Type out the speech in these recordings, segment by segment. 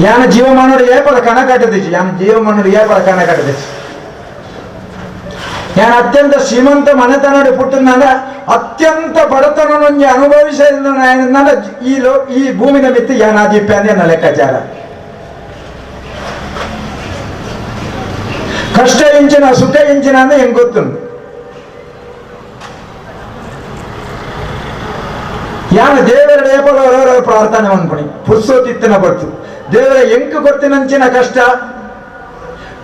ಯಾನ ಜೀವಮಾನೋಡು ಏಪದ ಕಣ ಕಟ್ಟದಿಚ್ಚು ಯಾನ ಜೀವಮಾನೋಡು ಏಪದ ಕಣ ಕಟ್ಟದಿಚ್ಚು ಯಾನ ಅತ್ಯಂತ ಶ್ರೀಮಂತ ಮನೆತನೋಡು ಪುಟ್ಟಿನ ಅತ್ಯಂತ ಬಡತನವನ್ನು ಅನುಭವಿಸಿದ ಈ ಲೋ ಈ ಭೂಮಿನ ಮಿತ್ತು ಯಾನ ಆದಿಪ್ಯ ಅಂದ್ರೆ ನನ್ನ ಲೆಕ್ಕಾಚಾರ ಕಷ್ಟ ಇಂಚಿನ ಸುಖ ಇಂಚಿನ ಅಂದ್ರೆ ಹೆಂಗ್ ಗೊತ್ತುಂಟು ಯಾನ ದೇವರ ಏಪಲ ಪ್ರಾರ್ಥನೆ ಅನ್ಕೊಣಿ ಪುರ್ಸೋತಿತ್ತಿನ ಬರ್ತು ದೇವರ ಎಂಕು ಗೊತ್ತಿನಂಚಿನ ಕಷ್ಟ.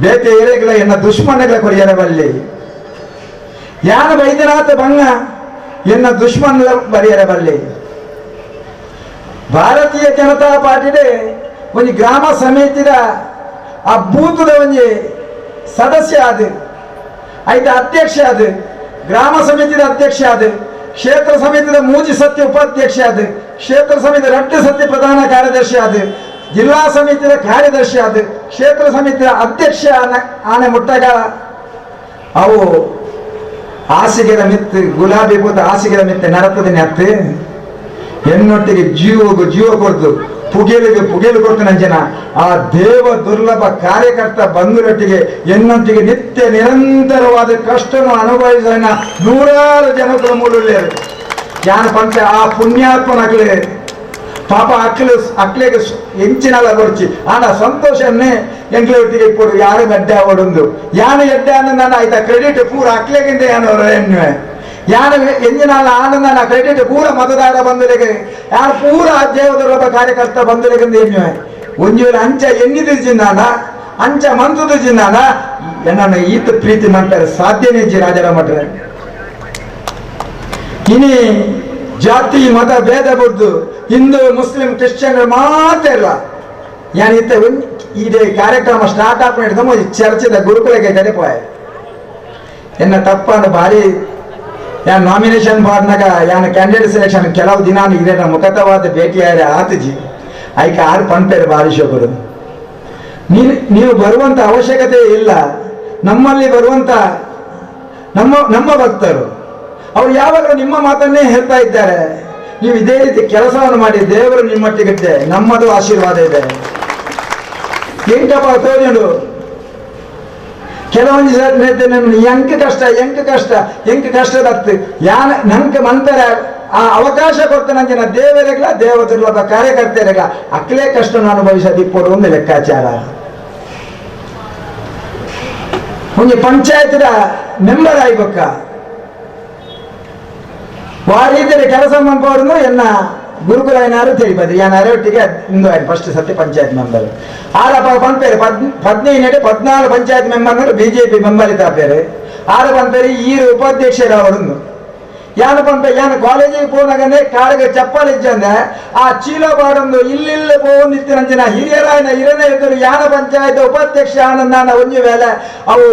ಬೇತೆ ಏರೆಗಳ ಎನ್ನ ದುಶ್ಮನಗಳ ಕೊರಿಯರ ಬಲ್ಲಿ ಯಾನ ವೈದ್ಯನಾಥ ಬಂಗ ಎನ್ನ ದುಶ್ಮನ ಬರಿಯರ ಬಲ್ಲಿ ಭಾರತೀಯ ಜನತಾ ಪಾರ್ಟಿಡೆ ಒಂದು ಗ್ರಾಮ ಸಮಿತಿದ ಆ ಬೂತದ ಒಂದು ಸದಸ್ಯ ಆದ ಐತ ಅಧ್ಯಕ್ಷ ಆದ, ಗ್ರಾಮ ಸಮಿತಿದ ಅಧ್ಯಕ್ಷ ಆದ, ಕ್ಷೇತ್ರ ಸಮಿತಿದ ಮೂಜಿ ಸತ್ಯ ಉಪಾಧ್ಯಕ್ಷ ಆದ, ಕ್ಷೇತ್ರ ಸಮಿತಿ ರಟ್ಟ ಸತ್ಯ ಪ್ರಧಾನ ಕಾರ್ಯದರ್ಶಿ ಆದ ಜಿಲ್ಲಾ ಸಮಿತಿಯ ಕಾರ್ಯದರ್ಶಿ ಆದ ಕ್ಷೇತ್ರ ಸಮಿತಿಯ ಅಧ್ಯಕ್ಷ ಆನೆ ಆನೆ ಮುಟ್ಟಾಗ, ಅವು ಹಾಸಿಗೆದ ಮಿತ್ತು, ಗುಲಾಬಿ ಬೂತ ಹಾಸಿಗೆದ ಮಿತ್ತೆ ನರತದಿನ ಅತ್ತೆ ಹೆಣ್ಣೊಟ್ಟಿಗೆ ಜೀವಗೂ ಜೀವ ಕೊಡ್ತು ಪುಗೇಲಿಗೆ ಪುಗೇಲು ಕೊಡ್ತು ನಂಜನ, ಆ ದೇವ ದುರ್ಲಭ ಕಾರ್ಯಕರ್ತ ಬಂಧುರೊಟ್ಟಿಗೆ ಎನ್ನೊಟ್ಟಿಗೆ ನಿತ್ಯ ನಿರಂತರವಾದ ಕಷ್ಟವನ್ನು ಅನುಭವಿಸಿದ ನೂರಾರು ಜನಗಳ ಮೂಲರು ಯಾನ ಪಂಚ ಆ ಪುಣ್ಯಾತ್ಮನಕ್ಲೆ ಪಾಪ ಅಕ್ಲು, ಅಕ್ಲೆಗೆ ಎಂಚಿನಲ್ಲ ಕೊಡ್ಚಿ ಆನ ಸಂತೋಷನ್ನೇ ಎಂಕ್ಲೆ ಒಟ್ಟಿಗೆ ಇಪ್ಪಡು ಯಾರು ಗಡ್ಡೆ ಅವಡೊಂದು ಯಾನ ಎಡ್ಡೆ ಅನ್ನ ನಾನು ಆಯ್ತಾ? ಕ್ರೆಡಿಟ್ ಪೂರ ಅಕ್ಲೆಗಿಂದ ಯಾನು ಎನ್ನುವೆ? ಯಾನ ಎಂಜಿನ ಆನಂದ ಕ್ರೆಡಿಟ್ ಪೂರ ಮತದಾರ ಬಂದರಿಗೆ ಯಾರು ಪೂರ ದೇವದೊಬ್ಬ ಕಾರ್ಯಕರ್ತ ಬಂಧುರಿಗಿಂದ ಎನ್ನುವೆ? ಒಂಜೂರು ಅಂಚ ಚಿನ್ನಾನ ಅಂಚ ಮಂತುದಿರ್ಜಿಂದಾನ ಎನ್ನ ಈತ ಪ್ರೀತಿ ಮಾಡ್ತಾರೆ. ಸಾಧ್ಯನೇ ಜಿ ರಾಜರ ಮಟ್ರೆ ಇನಿ ಜಾತಿ, ಮತ, ಭೇದ ಬುಡ್ದು ಹಿಂದೂ, ಮುಸ್ಲಿಂ ಕ್ರಿಶ್ಚಿಯನ್ ಮಾತ್ರ ಇಲ್ಲ. ಏನಿತ್ತ ಇದೇ ಕಾರ್ಯಕ್ರಮ ಸ್ಟಾರ್ಟ್ ಆಪ್ ಮಾಡಿದ ಚರ್ಚೆದ ಗುರುಕುಲಕ್ಕೆ ಕಡಿಪಾಯ ಎನ್ನ ತಪ್ಪ ಅಂದ್ರೆ ಭಾರಿ ಯಾನ್ ನಾಮಿನೇಷನ್ ಬಾರ್ನಾಗ ಯಾನ್ ಕ್ಯಾಂಡಿಡೇಟ್ ಸೆಲೆಕ್ಷನ್ ಕೆಲವು ದಿನ ಇದೇ ಮುಖತವಾದ ಭೇಟಿಯಾದ ಆತಜಿ. ಆಯ್ಕೆ ಆರು ಪಂಪೇರು ಭಾರಿ ಶೋಕರು. ನೀನು, ನೀವು ಬರುವಂತ ಅವಶ್ಯಕತೆ ಇಲ್ಲ. ನಮ್ಮಲ್ಲಿ ಬರುವಂತ ನಮ್ಮ ನಮ್ಮ ಭಕ್ತರು. ಅವ್ರು ಯಾವಾಗಲೂ ನಿಮ್ಮ ಮಾತನ್ನೇ ಹೇಳ್ತಾ ಇದ್ದಾರೆ. ನೀವು ಇದೇ ರೀತಿ ಕೆಲಸವನ್ನು ಮಾಡಿ ದೇವರು ನಿಮ್ಮೊಟ್ಟಿಗಿದ್ದೆ. ನಮ್ಮದು ಆಶೀರ್ವಾದ ಇದೆ. ಎಂಟಪ್ಪ ತೋಜಂಡು ಕೆಲವೊಂದು ಸಲ ಎಂಕ ಕಷ್ಟ ಎಂಕ ಕಷ್ಟ ಎಂಕ ಕಷ್ಟದ ಯಾನ ನಂಕ ಮಂತರ ಆ ಅವಕಾಶ ಕೊಡ್ತ ನಂಜಿನ ದೇವರಿಗಳ ದೇವತೆಗಳ ಕಾರ್ಯಕರ್ತೆಯರಿಗ ಅಕ್ಲೇ ಕಷ್ಟ ಅನುಭವಿಸದಿಪ್ಪಡು ಒಂದು ಲೆಕ್ಕಾಚಾರ. ಒಂದು ಪಂಚಾಯತ್ ಮೆಂಬರ್ ಆಗ್ಬೇಕ? ರೀತಿಯಲ್ಲಿ ಕೆಲಸ ಮಾಡ್ಕೊಂಡು ಎನ್ನ ಗುರುಕುಲ ಏನಾರು ಯಾನ ಯಾನ್ ಒಟ್ಟಿಗೆ ಇಂದು ಆಯ್ತು ಫಸ್ಟ್ ಸತ್ಯ ಪಂಚಾಯತ್ ಮೆಂಬರ್ ಆರಪ್ಪ ಪಂಪೇರು, ಪದ್ ಪದ್ನೈದು ಪದ್ನಾಲ್ಕು ಪಂಚಾಯತ್ ಮೆಂಬರ್ ಬಿಜೆಪಿ ಮೆಂಬರ್ ಇದ್ದಾಪೇರು ಆರ ಪಂಪೇರು, ಈರು ಉಪಾಧ್ಯಕ್ಷರು ಅವರನ್ನು. ಯಾನ ಪಂಪ ಯಾನ ಕಾಲೇಜಿಗೆ ಹೋದಾಗನೆ ಕಾಳಿಗೆ ಚಪ್ಪಲ್ ಇಜ್ಜಂದೆ ಆ ಚೀಲ ಬಾಡೊಂದು ಇಲ್ಲಿಲ್ಲ ಹೋಗಿತ್ತಿನಂಚಿನ ಹಿರಿಯರಾಯನ ಹಿರನೇ ಇದ್ದರು ಯಾನ ಪಂಚಾಯತ್ ಉಪಾಧ್ಯಕ್ಷ ಆನಂದಾನ ಒಂಜಿ ವೇಳೆ ಅವು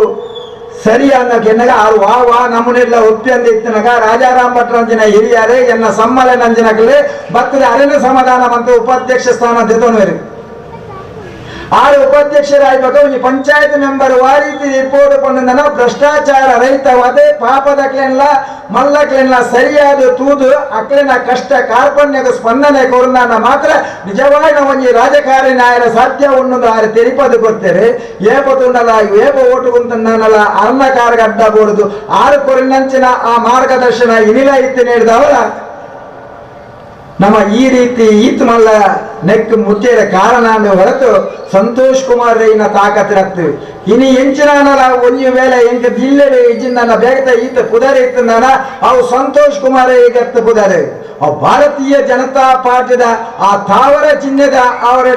ಸರಿ ಅನ್ನೋಕೆ ಎನ್ನಗ ಆರು ವಾ ವಾ ನಮ್ಮನೆಲ್ಲ ಒಪ್ಪಿ ಅಂದ ಇತ್ತಿನಾಗ ರಾಜಾರಾಮ್ ಭಟ್ರಂಜಿನ ಹಿರಿಯರೇ ಎನ್ನ ಸಮ್ಮಲೆ ನಂಜಿನಕಲೆ ಭಕ್ತರ ಅರಣ್ಯ ಸಮಾಧಾನ ಮತ್ತು ಉಪಾಧ್ಯಕ್ಷ ಸ್ಥಾನ ದಿತೋನು ಆರು ಉಪಾಧ್ಯಕ್ಷರಾಗ್ಬೇಕು ಈ ಪಂಚಾಯತ್ ಮೆಂಬರ್ ವಾರೀತಿ ರೀತಿ ರಿಪೋರ್ಟ್ ಕೊಂಡ ಭ್ರಷ್ಟಾಚಾರ ರಹಿತವಾದೆ ಪಾಪದ ಕ್ಲೆನ್ಲ, ಮಲ್ಲ ಕ್ಲೆನ್ಲ, ಸರಿಯಾದ ತೂದು, ಅಕ್ಲೆನ ಕಷ್ಟ, ಕಾರ್ಪಣ್ಯದ ಸ್ಪಂದನೆ ಕೊರನಾನ ಮಾತ್ರ ನಿಜವಾದ ಒಂಜಿ ರಾಜಕಾರಣಿ ನಾಯರ ಸಾಧ್ಯ ಉಣ್ಣದು ಆರು ತೆರಿಪದು ಕೊಡ್ತೇವೆ ಏಪ ತುಂಡಲ ಏಪ ಓಟು ಕುಂತನಲ್ಲ ಅರ್ಣ ಅಡ್ಡ ಬೋಡುದು ಆರು ಕೊರಿನಂಚಿನ ಆ ಮಾರ್ಗದರ್ಶನ ಇನಿಲ ಇತ್ತು ನೀಡಿದವರ ನಮ್ಮ ಈ ರೀತಿ ಈತ್ ಮಲ್ಲ ನೆಕ್ ಮುಚ್ಚೇರ ಕಾರಣ ಅಂದ್ರೆ ಹೊರತು ಸಂತೋಷ್ ಕುಮಾರ್ ರೈನ ತಾಕತ್ತಿರತ್ತು ಇನಿ ಎಂಚಿನಾನಲ ಒಂದು ವೇಳೆ ಎಂಕ ಜಿಲ್ಲೆ ಇಜ್ಜಿನ ಬೇಗದ ಈತ ಪುದರೆ ನಾನು ಅವು ಸಂತೋಷ್ ಕುಮಾರ್ ಈಗತ್ತ ಪುದರೆ. ಆ ಭಾರತೀಯ ಜನತಾ ಪಾರ್ಟಿದ ಆ ತಾವರ ಚಿಹ್ನೆದ ಅವರ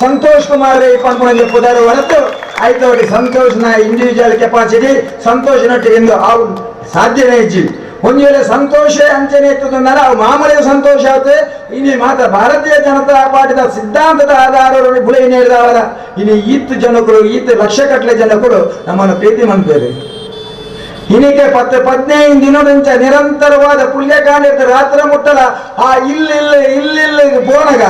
ಸಂತೋಷ್ ಕುಮಾರ್ ರೈ ಪಂಪಿ ಪುದರೆ ಹೊರತು ಆಯ್ತು ಸಂತೋಷ್ನ ಇಂಡಿವಿಜುವಲ್ ಕೆಪಾಸಿಟಿ ಸಂತೋಷನೊಟ್ಟಿಗೆ ಎಂದು ಅವು ಸಾಧ್ಯನೇ ಇಜ್ಜಿ ಒಂದು ಸಂತೋಷ ಅಂಚನೆ ಇತ್ತದನ್ನಾರ ಅವು ಮಾಮೂಲಿ ಸಂತೋಷ ಆಗುತ್ತೆ. ಇನಿ ಮಾತ್ರ ಭಾರತೀಯ ಜನತಾ ಪಾರ್ಟಿದ ಸಿದ್ಧಾಂತದ ಆಧಾರವನ್ನು ಬುಳಿ ನೀಡಿದವರ ಇನಿ ಈತ್ ಜನಕರು, ಈತ್ ಲಕ್ಷಗಟ್ಟಲೆ ಜನಕರು ನಮ್ಮನ್ನು ಪ್ರೀತಿ ಮಾಡ್ತಾರೆ ಇನಿಕೆ ಪತ್, ಪದ್ನೈದು ದಿನದಂಚ ನಿರಂತರವಾದ ಪುಣ್ಯಕಾಂಡ ರಾತ್ರಿ ಮುಟ್ಟಲ. ಆ ಇಲ್ಲಿಲ್ಲ ಇಲ್ಲಿಲ್ಲ ಬೋನಗ.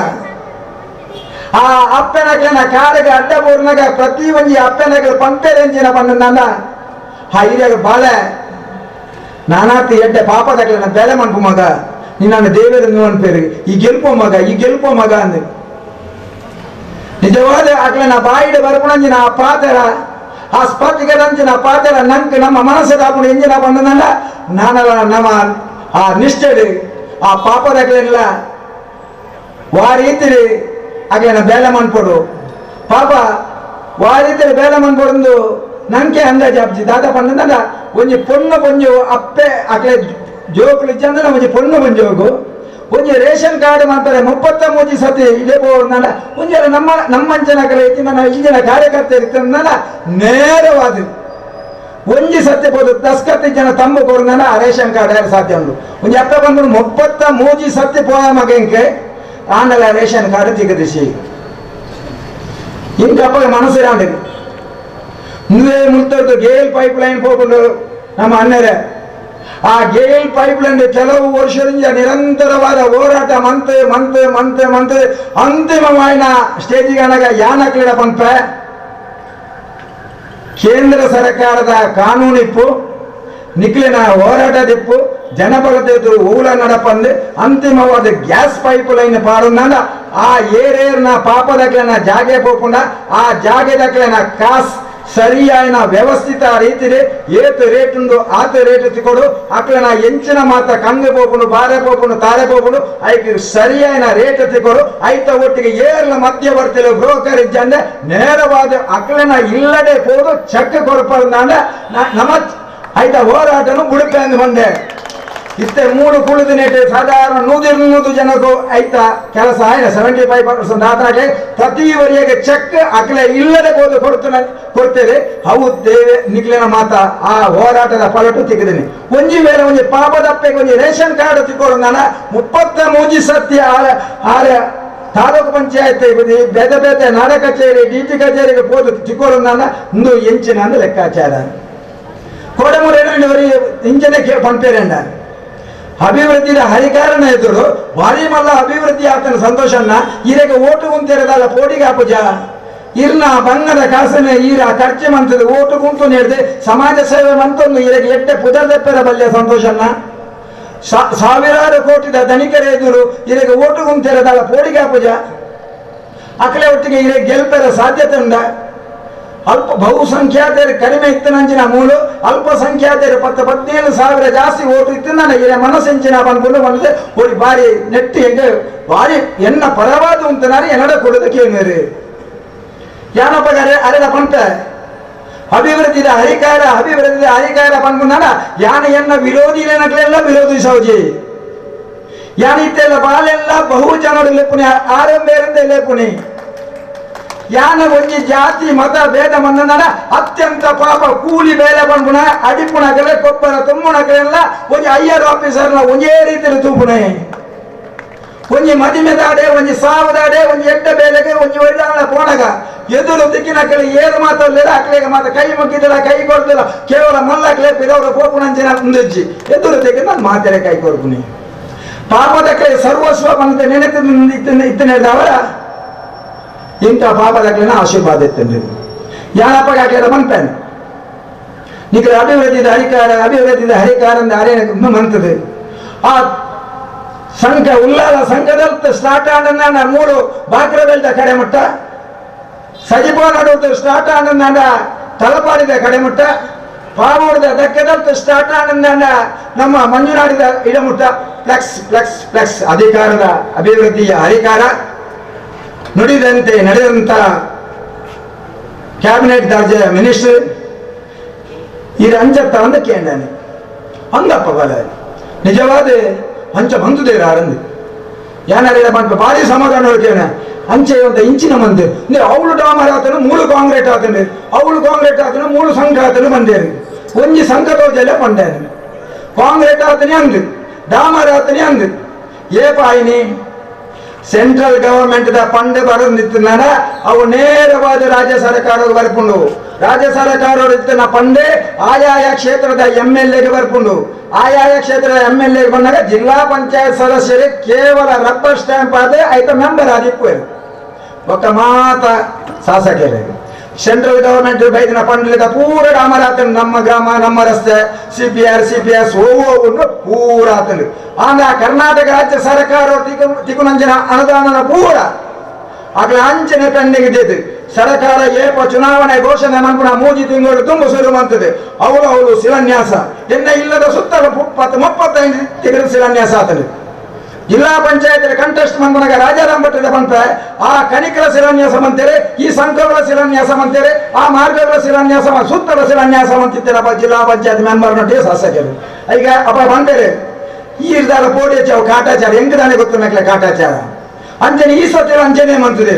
ಆ ಅಪ್ಪನಗನ ಕಾಡಗ ಅಡ್ಡ ಬೋರ್ನಗ ಪ್ರತಿ ಒಂಜಿ ಅಪ್ಪನಗ ಪಂಪೆರೆಂಜಿನ ಬಂದ ನನ್ನ ಆ ಹಿರಿಯರು ಬಾಳೆ ನಾನಾತಿ ಎಡ್ಡೆ ಪಾಪದಾಗಲ ನಾನು ಬೇಲೆ ಮನ್ಪು ಮಗ. ನೀನು ನನ್ನ ದೇವರ ಅನ್ಪೇರು ಈ ಗೆಲ್ಪೋ ಮಗ, ಈ ಗೆಲ್ಪೋ ಮಗ ಅಂದೆ. ನಿಜವಾದ ಆಗ್ಲೆ ನಾ ಬಾಯಿಡೆ ಬರ್ಕೊಂಡಂಜಿನ ಆ ಪಾತ್ರ. ಆ ಸ್ಪರ್ಧಿಗದಂಚಿನ ಪಾತ್ರ. ನಂಗೆ ನಮ್ಮ ಮನಸ್ಸು ಹಾಕೊಂಡು ಎಂಜಿನ ಬಂದನಲ್ಲ, ನಾನಲ್ಲ ನಮ್ಮ ಆ ನಿಷ್ಠೆಡು ಆ ಪಾಪದಾಗಲೆಲ್ಲ ವಾರೀತಿರಿ ನಾ ಬೇಲೆ ಮನ್ಪೊಡು. ಪಾಪ ವಾರೀತಿರಿ ಬೇಲೆ ಮನ್ಪೊಡು ನಂಗೆ ಅಂದಾಜು ಆಪ್ಜಿ ದಾದ ಪಂದ ಒಂಜಿ ಪೊಣ್ಣ ಪೊಂಜು ಅಪ್ಪೆ ಅಕ್ಲೆ ಜೋಕುಲು ಇಚ್ಚಂದ್ರೆ ಒಂಜಿ ಪೊಣ್ಣ ಪೊಂಜೋಗು ಒಂಜಿ ರೇಷನ್ ಕಾರ್ಡ್ ಮಾಡ್ತಾರೆ ಮುಪ್ಪತ್ತ ಮೂಜಿ ಸತಿ ಇದೇ ಹೋಗ್ನಲ್ಲ ಒಂಜಿ ನಮ್ಮ ನಮ್ಮಂಚನ ಕಲೆ ಇತ್ತಿನ ಇಂಜಿನ ಕಾರ್ಯಕರ್ತ ಇರ್ತಂದಲ್ಲ ನೇರವಾದ. ಒಂಜಿ ಸತ್ಯ ಬೋದು ದಸ್ಕತ್ತಿ ಜನ ತಮ್ಮ ಕೊರ್ನಲ್ಲ ರೇಷನ್ ಕಾರ್ಡ್ ಯಾರು ಸಾಧ್ಯ ಉಂಟು. ಒಂಜಿ ಅಪ್ಪ ಬಂದು ಮುಪ್ಪತ್ತ ಮೂಜಿ ಸತ್ಯ ಪೋಯ ಮಗಂಕೆ ಆಂಡಲ ರೇಷನ್ ಕಾರ್ಡ್ ತಿಗದಿಸಿ. ಇಂಕಪ್ಪ ಮನಸ್ಸಿರಾಂಡು ಮುಂದೆ ಮುಲ್ತದ್ದು ಗೇಲ್ ಪೈಪ್ ಲೈನ್ ಹೋಗ್ಕೊಂಡು ನಮ್ಮ ಅಣ್ಣರೇ ಆ ಗೇಲ್ ಪೈಪ್ ಲೈನ್ ಕೆಲವು ವರ್ಷದಿಂದ ನಿರಂತರವಾದ ಹೋರಾಟ month month month month ಅಂತಿಮವಾಯಿನ ಸ್ಟೇಜಿಗೆ ಅನಗ ಯಾನಕ್ಲಿಡ Pampa ಕೇಂದ್ರ ಸರ್ಕಾರದ ಕಾನೂನಿಪ್ಪು ನಿಕ್ಲಿನ ಹೋರಾಟದಿಪ್ಪು ಜನಬಲದ ಊಳ ನಡಪಂದು ಅಂತಿಮವಾದ ಗ್ಯಾಸ್ ಪೈಪ್ ಲೈನ್ ಪಾಡುಂದ ಆ ಏರೇರ್ನ ಪಾಪದಕ್ಲೆನ ಜಾಗೆ పోకుండా ಆ ಜಾಗೆದಕ್ಲೆನ ಕಾಸ್ ಸರಿ ಆಯ್ನ ವ್ಯವಸ್ಥಿತ ರೀತಿಲಿ ಏತು ರೇಟುಂಡು ಆತ ರೇಟ್ ತಿಕೊಡು ಅಕ್ಲನ ಎಂಚಿನ ಮಾತ ಕಂಗೆ ಪೋಪುನು ಬಾರೆ ಪೋಪುನು ತಾರೆ ಪೋಪುನು ಐಕ್ ಸರಿಯಾಯಿನ ರೇಟ್ ತಿಕೊಡು ಐತ ಒಟ್ಟಿಗೆ ಏರ್ಲ ಮಧ್ಯವರ್ತಿಲು ಬ್ರೋಕರ್ ಇಜ್ಜಂದೆ ನೇರವಾದ ಅಕ್ಲನ ಇಲ್ಲದೆ ಹೋದು ಚೆಕ್ ಕೊಡ್ಪಂದ ನಮ ಐತ ಹೋರಾಟನು ಮುಡುಪೆಂದು ಬಂದೆ. ಇತ್ತೆ ಮೂರು ಕುಳಿದು ನೆಟ್ಟು ಸಾಧಾರಣ ನೂದಿರು ನೂದು ಜನಕ್ಕೂ ಐತ ಕೆಲಸ ಆಯ್ನ ಸೆವೆಂಟಿ ಫೈವ್ ಪರ್ಸೆಂಟ್ ಆದಾಗೆ ಪ್ರತಿವರೆಗೆ ಚೆಕ್ ಅಕ್ಲೆ ಇಲ್ಲದೆ ಹೋದು ಕೊಡ್ತು ಕೊಡ್ತೇವೆ ಅವು ದೇವೆ ನಿಗ್ಲಿನ ಮಾತ, ಆ ಹೋರಾಟದ ಪಲಟು ತೆಗೆದೇನೆ. ಒಂಜಿ ವೇಳೆ ಒಂಜಿ ಪಾಪದಪ್ಪೆ ಒಂಜಿ ರೇಷನ್ ಕಾರ್ಡ್ ತಿಕ್ಕೋರು ನಾನು ಮುಪ್ಪತ್ತ ಮೂಜಿ ಸತ್ಯ ಆರೆ ಆರ ತಾಲೂಕು ಪಂಚಾಯತ್ ಬೇದ ಬೇದ ನಾಡ ಕಚೇರಿ, ಡಿ ಟಿ ಕಚೇರಿಗೆ ಹೋದು ತಿಕ್ಕೋರು ನಾನು ಇಂದು ಎಂಚಿನ ಲೆಕ್ಕಾಚಾರ. ಕೋಡಮೂರೇನವರಿಗೆ ಇಂಜನಕ್ಕೆ ಪಂಪೇರಂಡ ಅಭಿವೃದ್ಧಿಯ ಹರಿಕಾರನ ಎದುರು ಭಾರಿ ಮಲ್ಲ ಅಭಿವೃದ್ಧಿ ಆತನ ಸಂತೋಷನ್ನ. ಈರೆಗೆ ಓಟು ಕುಂತಿರದಲ್ಲ ಪೋಡಿಗೆ ಅಪ್ಪುಜ ಇರ್ನ ಬಂಗದ ಕಾಸನೆ ಈರ ಖರ್ಚು ಮಂತದ ಓಟು ಕುಂತು ನೀಡಿದೆ ಸಮಾಜ ಸೇವೆ ಮಂತೊಂದು ಈರೆಗೆ ಎಟ್ಟೆ ಪುದರ್ದೆಪ್ಪರ ಬಲ್ಯ ಸಂತೋಷನ್ನ. ಸಾವಿರಾರು ಕೋಟಿದ ಧನಿಕರ ಎದುರು ಈರೆಗೆ ಓಟು ಕುಂತಿರದಲ್ಲ ಪೋಡಿಗೆ ಅಪ್ಪುಜ ಅಕಲೆ ಒಟ್ಟಿಗೆ ಈರೆ ಗೆಲ್ಪರ ಸಾಧ್ಯತೆ ಉಂಡ. ಅಲ್ಪ ಬಹುಸಂಖ್ಯಾತರು ಕಡಿಮೆ ಇತ್ತನಂಚಿನ ಮೂಲು ಅಲ್ಪಸಂಖ್ಯಾತರು ಪತ್ತು ಹದಿನೇಳು ಸಾವಿರ ಜಾಸ್ತಿ ಓಟು ಇತ್ತಿನ ಇರ ಮನಸ್ಸಂಚಿನ ಬಂದ್ಕೊಂಡು ಬಂದಿದೆ ஒரு ಬಾರಿ ನೆಟ್ಟಿ ಹೆಂಗ ಬಾರಿ ಎನ್ನ ಪರವಾದ ಉಂಟನಾರಿ ಎನ್ನಡ ಕೊಡೋದು ಕೇಳಿರಿ ಯಾನಪ್ಪ ಅರೆ ಅರೆದ ಪಂಟ ಅಭಿವೃದ್ಧಿದ ಹರಿಕಾರ ಅಭಿವೃದ್ಧಿದ ಹರಿಕಾರ ಬಂದ್ಕೊಂಡ ಯಾನ ಎನ್ನ ವಿರೋಧಿ ನಗಲೆಲ್ಲ ವಿರೋಧಿಸೋಜಿ ಯಾನ ಇತ್ತೆಲ್ಲ ಬಾಲೆಲ್ಲ ಬಹು ಜನರು ಲೆಪ್ಪುನಿ ಆರಂಭೇರಿಂದ ಲೆಪ್ಪುನಿ ಯಾನ ಒಂಜಿ ಜಾತಿ ಮತ ಭೇದ ಬಂದನ ಅತ್ಯಂತ ಪಾಪ ಕೂಲಿ ಬೇಲೆ ಬಂದ್ಬುಣ ಅಡಿಪುಣಗಲೆ ಕೊಬ್ಬರ ತುಂಬುಣಗಳೆಲ್ಲ ಒಂಜಿ ಐಆರ್ ಆಫೀಸರ್ನ ಒಂಜೇ ರೀತಿಯಲ್ಲಿ ತೂಪುಣೆ ಒಂಜಿ ಮದಿಮೆದಾಡೆ ಒಂಜಿ ಸಾವದಾಡೆ ಒಂಜಿ ಎಡ್ಡ ಬೇಲೆಗೆ ಒಂಜಿ ಒಳ್ಳೆ ಪೋಣಗ ಎದುರು ದಿಕ್ಕಿನ ಕಡೆ ಏನು ಮಾತಾಡಲಿಲ್ಲ ಅಕ್ಲೆಗೆ ಮಾತ್ರ ಕೈ ಮುಗಿದಿಲ್ಲ ಕೈ ಕೊಡ್ತಿಲ್ಲ ಕೇವಲ ಮಲ್ಲಕ್ಲೆ ಪಿದವರ ಪೋಪುಣಂಚಿನ ಮುಂದಜ್ಜಿ ಎದುರು ದಿಕ್ಕಿ ನಾನು ಮಾತೆರೆ ಕೈ ಕೊಡ್ತೀನಿ ಪಾಪದ ಕೈ ಸರ್ವಸ್ವ ಬಂದ ನೆನೆತು ಇತ್ತನೆ ಅವರ ಇಂಥ ಪಾಪದಾಗ್ಲಿನ ಆಶೀರ್ವಾದ ಎತ್ತಂದ್ರೆ ಯಾರಪ್ಪ ಯಾಕೆ ಮನ್ಪೇನೆ ನಿಖರ ಅಭಿವೃದ್ಧಿದ ಹರಿಕಾರ ಅಭಿವೃದ್ಧಿದ ಹರಿಕಾರ ಅಂದ ಅರೆ ಮಂತದೆ. ಆ ಸಂಘ ಉಲ್ಲಾಲ ಸಂಘದಲ್ಲಿ ಸ್ಟಾರ್ಟ್ ಆಡ ಮೂರು ಬಾಕ್ರವೆಲ್ದ ಕಡೆ ಮಟ್ಟ. ಸಜಿಪೋ ನಡುವುದು ಸ್ಟಾರ್ಟ್ ಆಡ ತಲಪಾಡಿದ ಕಡೆ ಮಟ್ಟ. ಪಾವೂರ್ದ ದಕ್ಕದಲ್ಲಿ ಸ್ಟಾರ್ಟ್ ಆಡ ನಮ್ಮ ಮಂಜುನಾಡಿದ ಇಡಮುಟ್ಟ ಫ್ಲೆಕ್ಸ್ ಫ್ಲೆಕ್ಸ್ ಫ್ಲೆಕ್ಸ್. ಅಧಿಕಾರದ ಅಭಿವೃದ್ಧಿಯ ಹರಿಕಾರ. ನುಡಿದಂತೆ ನಡೆದಂತ ಕ್ಯಾಬಿನೆಟ್ ದರ್ಜೆಯ ಮಿನಿಸ್ಟರ್ ಇದು ಅಂಚತ್ತ ಅಂದ ಕೇಂದಾನೆ ಅಂದಪ್ಪ ಬಲ. ನಿಜವಾದ ಅಂಚ ಬಂದುದೇರ ಆರಂದು. ಏನಾರ ಬಂದು ಭಾರಿ ಸಮಾಧಾನ ಕೇಳ ಅಂಚೆ ಅಂತ ಇಂಚಿನ ಮಂದಿ. ಅಂದ್ರೆ ಅವಳು ಡಾಮರ್ ಆತನು, ಮೂಳು ಕಾಂಗ್ರೆಟ್ ಆತನು. ಅವಳು ಕಾಂಗ್ರೆಟ್ ಆತನು, ಮೂಳು ಸಂಘ ಆತನು ಬಂದೇರು. ಒಂಜಿ ಸಂಘ ತೋಜಲೆ ಬಂಡೇನು ಕಾಂಗ್ರೆಟ್ ಆತನೇ ಅಂದು. ಡಾಮರ್ ಆತನೇ ಅಂದು. ಏ ಪಾಯಿನಿ ಸೆಂಟ್ರಲ್ ಗವರ್ಮೆಂಟ್ ದ ಫಂಡ್ ಬರೋದು ನಿಂತಾನ ಅವು ನೇರವಾದ ರಾಜ್ಯ ಸರ್ಕಾರಕ್ಕೆ ಬರ್ಕೊಂಡು, ರಾಜ್ಯ ಸರ್ಕಾರ ಇತ್ತಿನ ಫಂಡ್ ಆಯಾಯ ಕ್ಷೇತ್ರದ ಎಂ ಎಲ್ ಎಗೆ ಬರ್ಕೊಂಡು, ಆಯಾಯ ಕ್ಷೇತ್ರದ ಎಂ ಎಲ್ ಎಗೆ ಬಂದಾಗ ಜಿಲ್ಲಾ ಪಂಚಾಯತ್ ಸದಸ್ಯರಿಗೆ ಕೇವಲ ರಬ್ಬರ್ ಸ್ಟ್ಯಾಂಪ್ ಆದ್ರೆ ಆಯ್ತು ಮೆಂಬರ್ ಆದಿಪ್ಪು ಒಕ್ಕ ಮಾತ ಶಾಸಕರಿಗೆ ಸೆಂಟ್ರಲ್ ಗವರ್ಮೆಂಟ್ ಬೈದಿನ ಪಂಡ್ಲಿದ ಪೂರ ಡಾಮರಾತನು ನಮ್ಮ ಗ್ರಾಮ, ನಮ್ಮ ರಸ್ತೆ C P R C P S ಓವನ್ನು ಪೂರ ಆತನು ಆಂಧ್ರ ಕರ್ನಾಟಕ ರಾಜ್ಯ ಸರ್ಕಾರ ತಿಕು ತಿಕುನಂಜನ ಅನುದಾನದ ಪೂರ ಆಗ್ಲ ಅಂಚನೆ ಕಣ್ಣಿಗಿದ್ದು ಸರ್ಕಾರ ಏಪ ಚುನಾವಣೆ ಘೋಷಣೆ ಮಾಡ್ಕೊಂಡು ಮೂಜಿ ತಿಂಗಳು ತುಂಬ ಶುರು ಮಾಡ್ತದೆ ಅವಳು ಅವಳು ಶಿಲಾನ್ಯಾಸ ಎನ್ನ ಇಲ್ಲದ ಸುತ್ತಲೂ ಮುಪ್ಪತ್ತು ಮುಪ್ಪತ್ತೈದು ತಿಂಗಳು ಶಿಲಾನ್ಯಾಸ ಆತದೆ ಜಿಲ್ಲಾ ಪಂಚಾಯತ್ ಕಂಟೆಸ್ಟ್ ಮಂಗನಗ ರಾಜಾರಾಮ್ ಭಟ್ಟದ ಬಂತ, ಆ ಕಣಿಕಲ ಶಿಲಾನ್ಯಾಸ ಅಂತಾರೆ ಈ ಸಂಘಗಳ ಶಿಲಾನ್ಯಾಸ ಅಂತಾರೆ ಆ ಮಾರ್ಗಗಳ ಶಿಲಾನ್ಯಾಸ ಸುತ್ತಲ ಶಿಲಾನ್ಯಾಸ ಅಂತಿದ್ದಾರೆ ಜಿಲ್ಲಾ ಪಂಚಾಯತ್ ಮೆಂಬರ್ ನಟಿ ಶಾಸಕರು ಈಗ ಅಪ್ಪ ಬಂದರೆ, ಈ ಇರ್ದಾರ ಪೋಡಿ ಹಚ್ಚಾವ ಕಾಟಾಚಾರ ಹೆಂಗ್ ತಾನೇ ಗೊತ್ತು ನಕ್ಲೆ ಕಾಟಾಚಾರ ಅಂಜನೆ, ಈ ಸತಿ ಅಂಜನೆ ಮಂತದೆ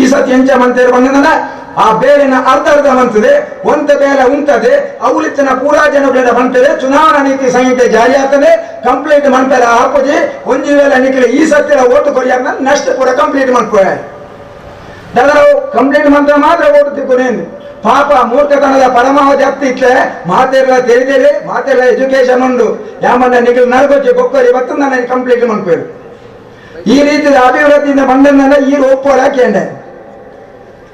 ಈ ಸತಿ ಎಂಚ ಮಂತೇರು ಬಂದ ಆ ಬೇಲಿನ ಅರ್ಧ ಅರ್ಧ ಬಂತದೆ, ಒಂದ ಬೇಲೆ ಉಂಟದೆ ಅವಳಿತ್ತಿನ ಪೂರಾ ಜನಗಳ ಬಂತದೆ, ಚುನಾವಣಾ ನೀತಿ ಸಂಹಿತೆ ಜಾರಿ ಆಗ್ತದೆ ಕಂಪ್ಲೀಟ್ ಮಂತರ ಆಪೋಜಿ ಒಂಜಿ ವೇಳೆ ನಿಖಿಲ ಈ ಸತ್ತಿರ ಓಟು ಕೊರಿಯಾಗ ನೆಕ್ಸ್ಟ್ ಕೂಡ ಕಂಪ್ಲೀಟ್ ಮಾಡ್ಕೊಳ್ಳಿ ದಳರು ಕಂಪ್ಲೇಂಟ್ ಮಂತ್ರ ಮಾತ್ರ ಓಟು ಪಾಪ ಮೂರ್ಖತನದ ಪರಮಾವಧಿ ಇತ್ತೆ ಮಾತೆಲ್ಲ ತಿಳಿದಿರಿ ಮಾತೆಲ್ಲ ಎಜುಕೇಶನ್ ಉಂಡು. ಯಾಮನ್ನ ನಿಖಿಲ್ ನಡ್ಕೊಚ್ಚಿ ಬೊಕ್ಕರಿ ಇವತ್ತು ನಾನು ಕಂಪ್ಲೀಟ್ ಮಾಡ್ಕೊಳ್ಳಿ ಈ ರೀತಿಯ ಅಭಿವೃದ್ಧಿಯಿಂದ ಬಂದ ಈ ಒಪ್ಪೋರ ಹಾಕ್ಯಂಡೆ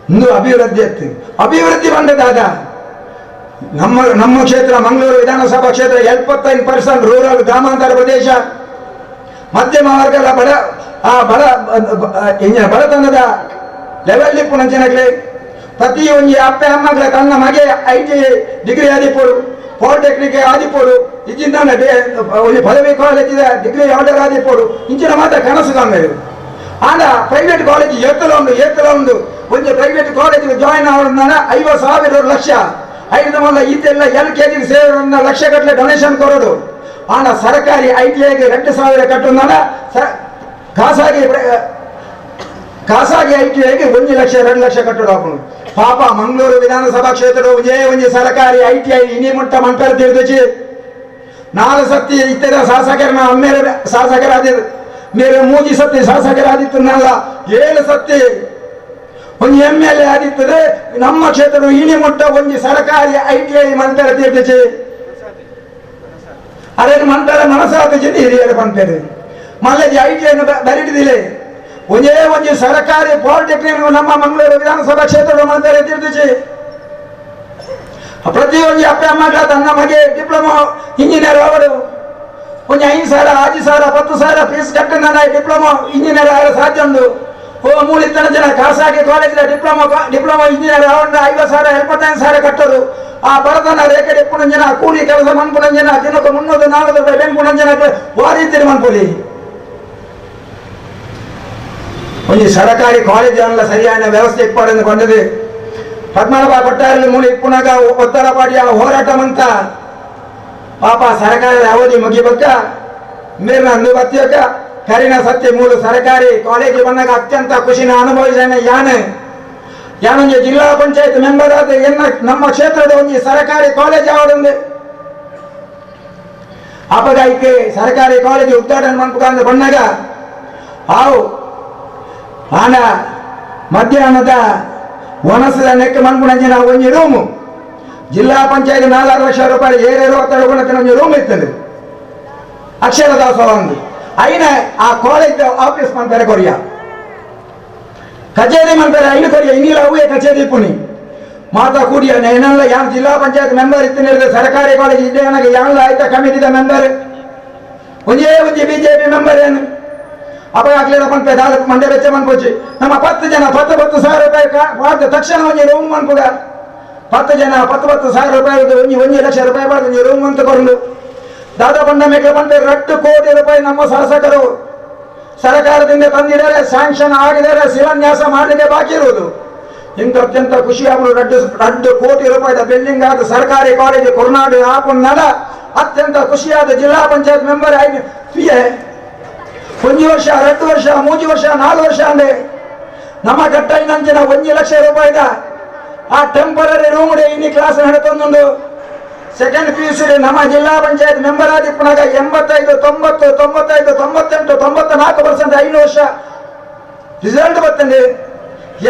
ಇಂದು ಅಭಿವೃದ್ಧಿ ಆಗ್ತದೆ ಅಭಿವೃದ್ಧಿ ಬಂದದಾಗ ನಮ್ಮ ನಮ್ಮ ಕ್ಷೇತ್ರ ಮಂಗಳೂರು ವಿಧಾನಸಭಾ ಕ್ಷೇತ್ರ ಎಪ್ಪತ್ತೈದು ಪರ್ಸೆಂಟ್ ರೂರಲ್ ಗ್ರಾಮಾಂತರ ಪ್ರದೇಶ. ಮಧ್ಯಮ ವರ್ಗದ ಬಡ, ಆ ಬಡ ಬಡತನದ ಲೆವೆಲ್ ಇಪ್ಪು ಪ್ರತಿ ಪ್ರತಿಯೊಂದು ಅಪ್ಪ, ಅಮ್ಮಗಳ ತನ್ನ ಮಗೆ ಐ ಟಿ ಡಿಗ್ರಿ ಆದಿಪೋಡು ಪಾಲಿಟೆಕ್ನಿಕ್ ಇಜ್ಜಿಂದ ಒಂದು ಪದವಿ ಕಾಲೇಜ್ ಡಿಗ್ರಿ ಆರ್ಡರ್ ಆದಿಪೋಡು ಇಂಚಿನ ಮಾತ್ರ ಕನಸು ಕಾಮೇರು ಆಂಡ ಪ್ರೈವೇಟ್ ಕಾಲೇಜ್ ಎತ್ತಲ ಉಂಡು ಎತ್ತಲ ಉಂಡು ಒಂದು ಪ್ರೈವೇಟ್ ಕಾಲೇಜ್ ಜಾಯಿನ್ ಆವಡ ಐವತ್ತು ಸಾವಿರ ಲಕ್ಷ ಐದು ಮೊದಲ ಇದೆಲ್ಲ ಎಲ್ ಕೆ ಜಿ ಸೇರಿದ ಲಕ್ಷ ಗಟ್ಟಲೆ ಡೊನೇಷನ್ ಕೊಡೋದು ಆಂಡ ಸರ್ಕಾರಿ ಐ ಟಿ ಐಗೆ ಎರಡು ಸಾವಿರ ಕಟ್ಟುಂದಾನ ಖಾಸಗಿ ಪ್ರ- ಖಾಸಗಿ ಐ ಟಿ ಐಗೆ ಒಂದು ಲಕ್ಷ ಎರಡು ಲಕ್ಷ ಕಟ್ಟೋದು ಹಾಕೊಂಡು ಪಾಪ ಮಂಗಳೂರು ವಿಧಾನಸಭಾ ಕ್ಷೇತ್ರದ ಒಂದೇ ಒಂದು ಸರ್ಕಾರಿ ಐ ಟಿ ಐ ಇನಿ ಮುಟ್ಟ ಮಂಟರ ತಿಳಿದುಚಿ ನಾಲ್ಕು ಸತಿ ಇತರ ಶಾಸಕರನ್ನ ಒಮ್ಮೆಲೆ ಶಾಸಕರಾದಿರು ಮೇರೆ ಮೂಜಿ ಸತಿ ಶಾಸಕರಾದಿತ್ತನಲ್ಲ ಏಳು ಸತ್ತೆ ಒಂದು ಎಂ ಎಲ್ ಎ ಆದಿತ್ತದೆ ನಮ್ಮ ಕ್ಷೇತ್ರದ ಇಣಿ ಮುಟ್ಟ ಒಂದು ಸರ್ಕಾರಿ ಐ ಟಿ ಐ ಮಂತ್ರ ತೀರ್ತಿಚಿ ಅದೇನು ಮಂತ್ರ ಮನಸ್ಸಾದ ಜನ ಹಿರಿಯರು ಬಂತೇನೆ ಮಲ್ಲಜಿ ಐ ಟಿ ಐನ ಬರಿಟಿದಿಲ್ಲ ಒಂದೇ ಒಂದು ಸರ್ಕಾರಿ ಪಾಲಿಟೆಕ್ನಿಕ್ ನಮ್ಮ ಮಂಗಳೂರು ವಿಧಾನಸಭಾ ಕ್ಷೇತ್ರದ ಮಂತ್ರ ತೀರ್ತಿಚಿ ಪ್ರತಿಯೊಂದು ಅಪ್ಪ ಅಮ್ಮಗ ತನ್ನ ಮಗೆ ಡಿಪ್ಲೊಮಾ ಇಂಜಿನಿಯರ್ ಅವರು ಐದು ಸಾವಿರ, ಆರು ಸಾವಿರ ಪತ್ತು ಸಾವಿರ ಫೀಸ್ ಕಟ್ಟಿದ ಡಿಪ್ಲೊಮಾ ಇಂಜಿನಿಯರ್ ಆಗಲು ಸಾಧ್ಯ ಉಂಟು. ಓ ಮೂಳಿತನ ಜನ ಖಾಸಗಿ ಕಾಲೇಜಿನ ಡಿಪ್ಲೊಮಾ ಡಿಪ್ಲೊಮಾ ಇಂಜಿನಿಯರ್ ಅವನ್ನ ಐವತ್ತು ಸಾವಿರ, ಎಪ್ಪತ್ತೈದು ಸಾವಿರ ಕಟ್ಟೋದು. ಆ ಬಡತನ ರೇಖೆ ಎಪ್ಪುಣ ಜನ, ಕೂಲಿ ಕೆಲಸ ಮನ್ಪುಣ ಜನ, ದಿನಕ್ಕೆ ಮುನ್ನೂರು ನಾಲ್ಕು ರೂಪಾಯಿ ಬೆಂಪುಣ ಜನ ವಾರೀತಿರಿ ಮನ್ಪುಲಿ. ಒಂದು ಸರಕಾರಿ ಕಾಲೇಜ್ ಅಲ್ಲ ಸರಿಯಾದ ವ್ಯವಸ್ಥೆ ಇಪ್ಪಾಡನ್ನು ಕೊಂಡது ಪದ್ಮನಾಭ ಕೊಟ್ಟಾರಲ್ಲಿ ಮೂಲ ಇಪ್ಪುನಾಗ ಒತ್ತಡ ಪಾಡಿ ಆ ಹೋರಾಟ ಮಂತ ಪಾಪ ಸರ್ಕಾರದ ಅವಧಿ ಮುಗಿಬೇಕ ಅಂದು ಬತ್ತಿಯಕ ಕರಿನ ಸತ್ಯ ಮೂಲ ಸರ್ಕಾರಿ ಕಾಲೇಜ್ ಬಂದಾಗ ಅತ್ಯಂತ ಖುಷಿನ ಅನುಭವಿಸೇನೆ ಯಾನೆ. ಯಾನೊಂದು ಜಿಲ್ಲಾ ಪಂಚಾಯತ್ ಮೆಂಬರ್ ಆದ ಎನ್ನ ನಮ್ಮ ಕ್ಷೇತ್ರದ ಒಂದು ಸರ್ಕಾರಿ ಕಾಲೇಜ್ ಯಾವ್ದೊಂದು? ಅಪಗಾಯಕ್ಕೆ ಸರ್ಕಾರಿ ಕಾಲೇಜ್ ಉದ್ಘಾಟನೆ ಮಾಡ್ಬೇಕಂದ್ರೆ ಬಂದಾಗ, ಹಾವು, ಆನ, ಮಧ್ಯಾಹ್ನದ ಒಣಸದ ನೆಕ್ಕ ಮನ್ಪುಣಂಜಿನ ಒಂಜಿ ರೂಮು ಜಿಲ್ಲಾ ಪಂಚಾಯತ್ ನಾಲ್ಕು ಲಕ್ಷ ರೂಪಾಯಿ ಏರೇರು ಒತ್ತಡ ಗುಣತಿನ ಒಂಜಿ ರೂಮ್ ಇತ್ತಂದು ಅಕ್ಷರ ದಾಸೋಹ ಒಂದು ಐನ ಆ ಕಾಲೇಜ್ ಆಫೀಸ್ ಮಾಡ್ತಾರೆ ಕೊರಿಯ. ಕಚೇರಿ ಮಾಡ್ತಾರೆ ಐನು ಕೊರಿಯ, ಇನ್ನಿಲ್ಲ ಅವೇ ಕಚೇರಿ ಪುಣಿ ಮಾತಾ ಕೂಡಿಯ ಏನೆಲ್ಲ ಯಾವ ಜಿಲ್ಲಾ ಪಂಚಾಯತ್ ಮೆಂಬರ್ ಇತ್ತು ಸರ್ಕಾರಿ ಕಾಲೇಜ್ ಇದೆ ನನಗೆ ಯಾವ ಆಯ್ತಾ ಕಮಿಟಿದ ಮೆಂಬರ್ ಒಂದೇ ಒಂಜಿ ಬಿಜೆಪಿ ಮೆಂಬರ್ ಏನು? ಅಪ್ಪ ಆಗ್ಲಿಲ್ಲ ಬಂತ ನಾಲ್ಕು ಮಂಡ್ಯ ವೆಚ್ಚ ಮನ್ಪೋಚಿ ನಮ್ಮ ಪತ್ತು ಜನ ಪತ್ತು ಪತ್ತು ಸಾವಿರ ರೂಪಾಯಿ ಕಾ- ಮಾಡ್ದೆ ತಕ್ಷಣ ಒಂಜಿ ರೂಮ್ ಮನ್ಪುಗ ಪತ್ತು ಜನ ಪತ್ತು ಪತ್ತು ಸಾವಿರ ರೂಪಾಯಿ ಒಂಜಿ ಒಂಜಿ ಲಕ್ಷ ರೂಪಾಯಿ ನೀವು ರೂಮ್ ಅಂತ ಕೊಂಡು ದಾದ ಬಂದ ಮೇಲೆ ಬಂದ ಎರಡು ಕೋಟಿ ರೂಪಾಯಿ ನಮ್ಮ ಶಾಸಕರು ಸರ್ಕಾರದಿಂದ ತಂದಿದ್ದಾರೆ ಸ್ಯಾಂಕ್ಷನ್ ಆಗಿದ್ದಾರೆ, ಶಿಲಾನ್ಯಾಸ ಮಾಡಲಿಕ್ಕೆ ಬಾಕಿ ಇರುವುದು. ಇಂಥ ಅತ್ಯಂತ ಖುಷಿ ಅವರು ರಡ್ಡು ರಡ್ಡು ಕೋಟಿ ರೂಪಾಯಿದ ಬಿಲ್ಡಿಂಗ್ ಆದ ಸರ್ಕಾರಿ ಕಾಲೇಜು ಕೊರ್ನಾಡು ಹಾಕೊಂಡು ನಡ ಅತ್ಯಂತ ಖುಷಿಯಾದ ಜಿಲ್ಲಾ ಪಂಚಾಯತ್ ಮೆಂಬರ್ ಆಗಿ ಪಿ ಎ ಒಂದು ವರ್ಷ ಎರಡು ವರ್ಷ ಮೂರು ವರ್ಷ, ನಾಲ್ಕು ವರ್ಷ ಅಂದ್ರೆ ನಮ್ಮ ಕಟ್ಟೈನಂಚಿನ ಒಂದು ಲಕ್ಷ ರೂಪಾಯಿದ ಆ ಟೆಂಪರರಿ ರೂಮ್ ಇನ್ನಿ ಕ್ಲಾಸ್ ನಡೆತೊಂದು ಸೆಕೆಂಡ್ ಪಿ ಯು ಸಿ ನಮ್ಮ ಜಿಲ್ಲಾ ಪಂಚಾಯತ್ ಮೆಂಬರ್ ಆದಿಪ್ಪನಾಗ ಎಂಬತ್ತೈದು, ತೊಂಬತ್ತು, ತೊಂಬತ್ತೈದು, ತೊಂಬತ್ತೆಂಟು ತೊಂಬತ್ತ ನಾಲ್ಕು ಪರ್ಸೆಂಟ್ ಐದು ವರ್ಷ. ರಿಸಲ್ಟ್ ಬರ್ತಂడి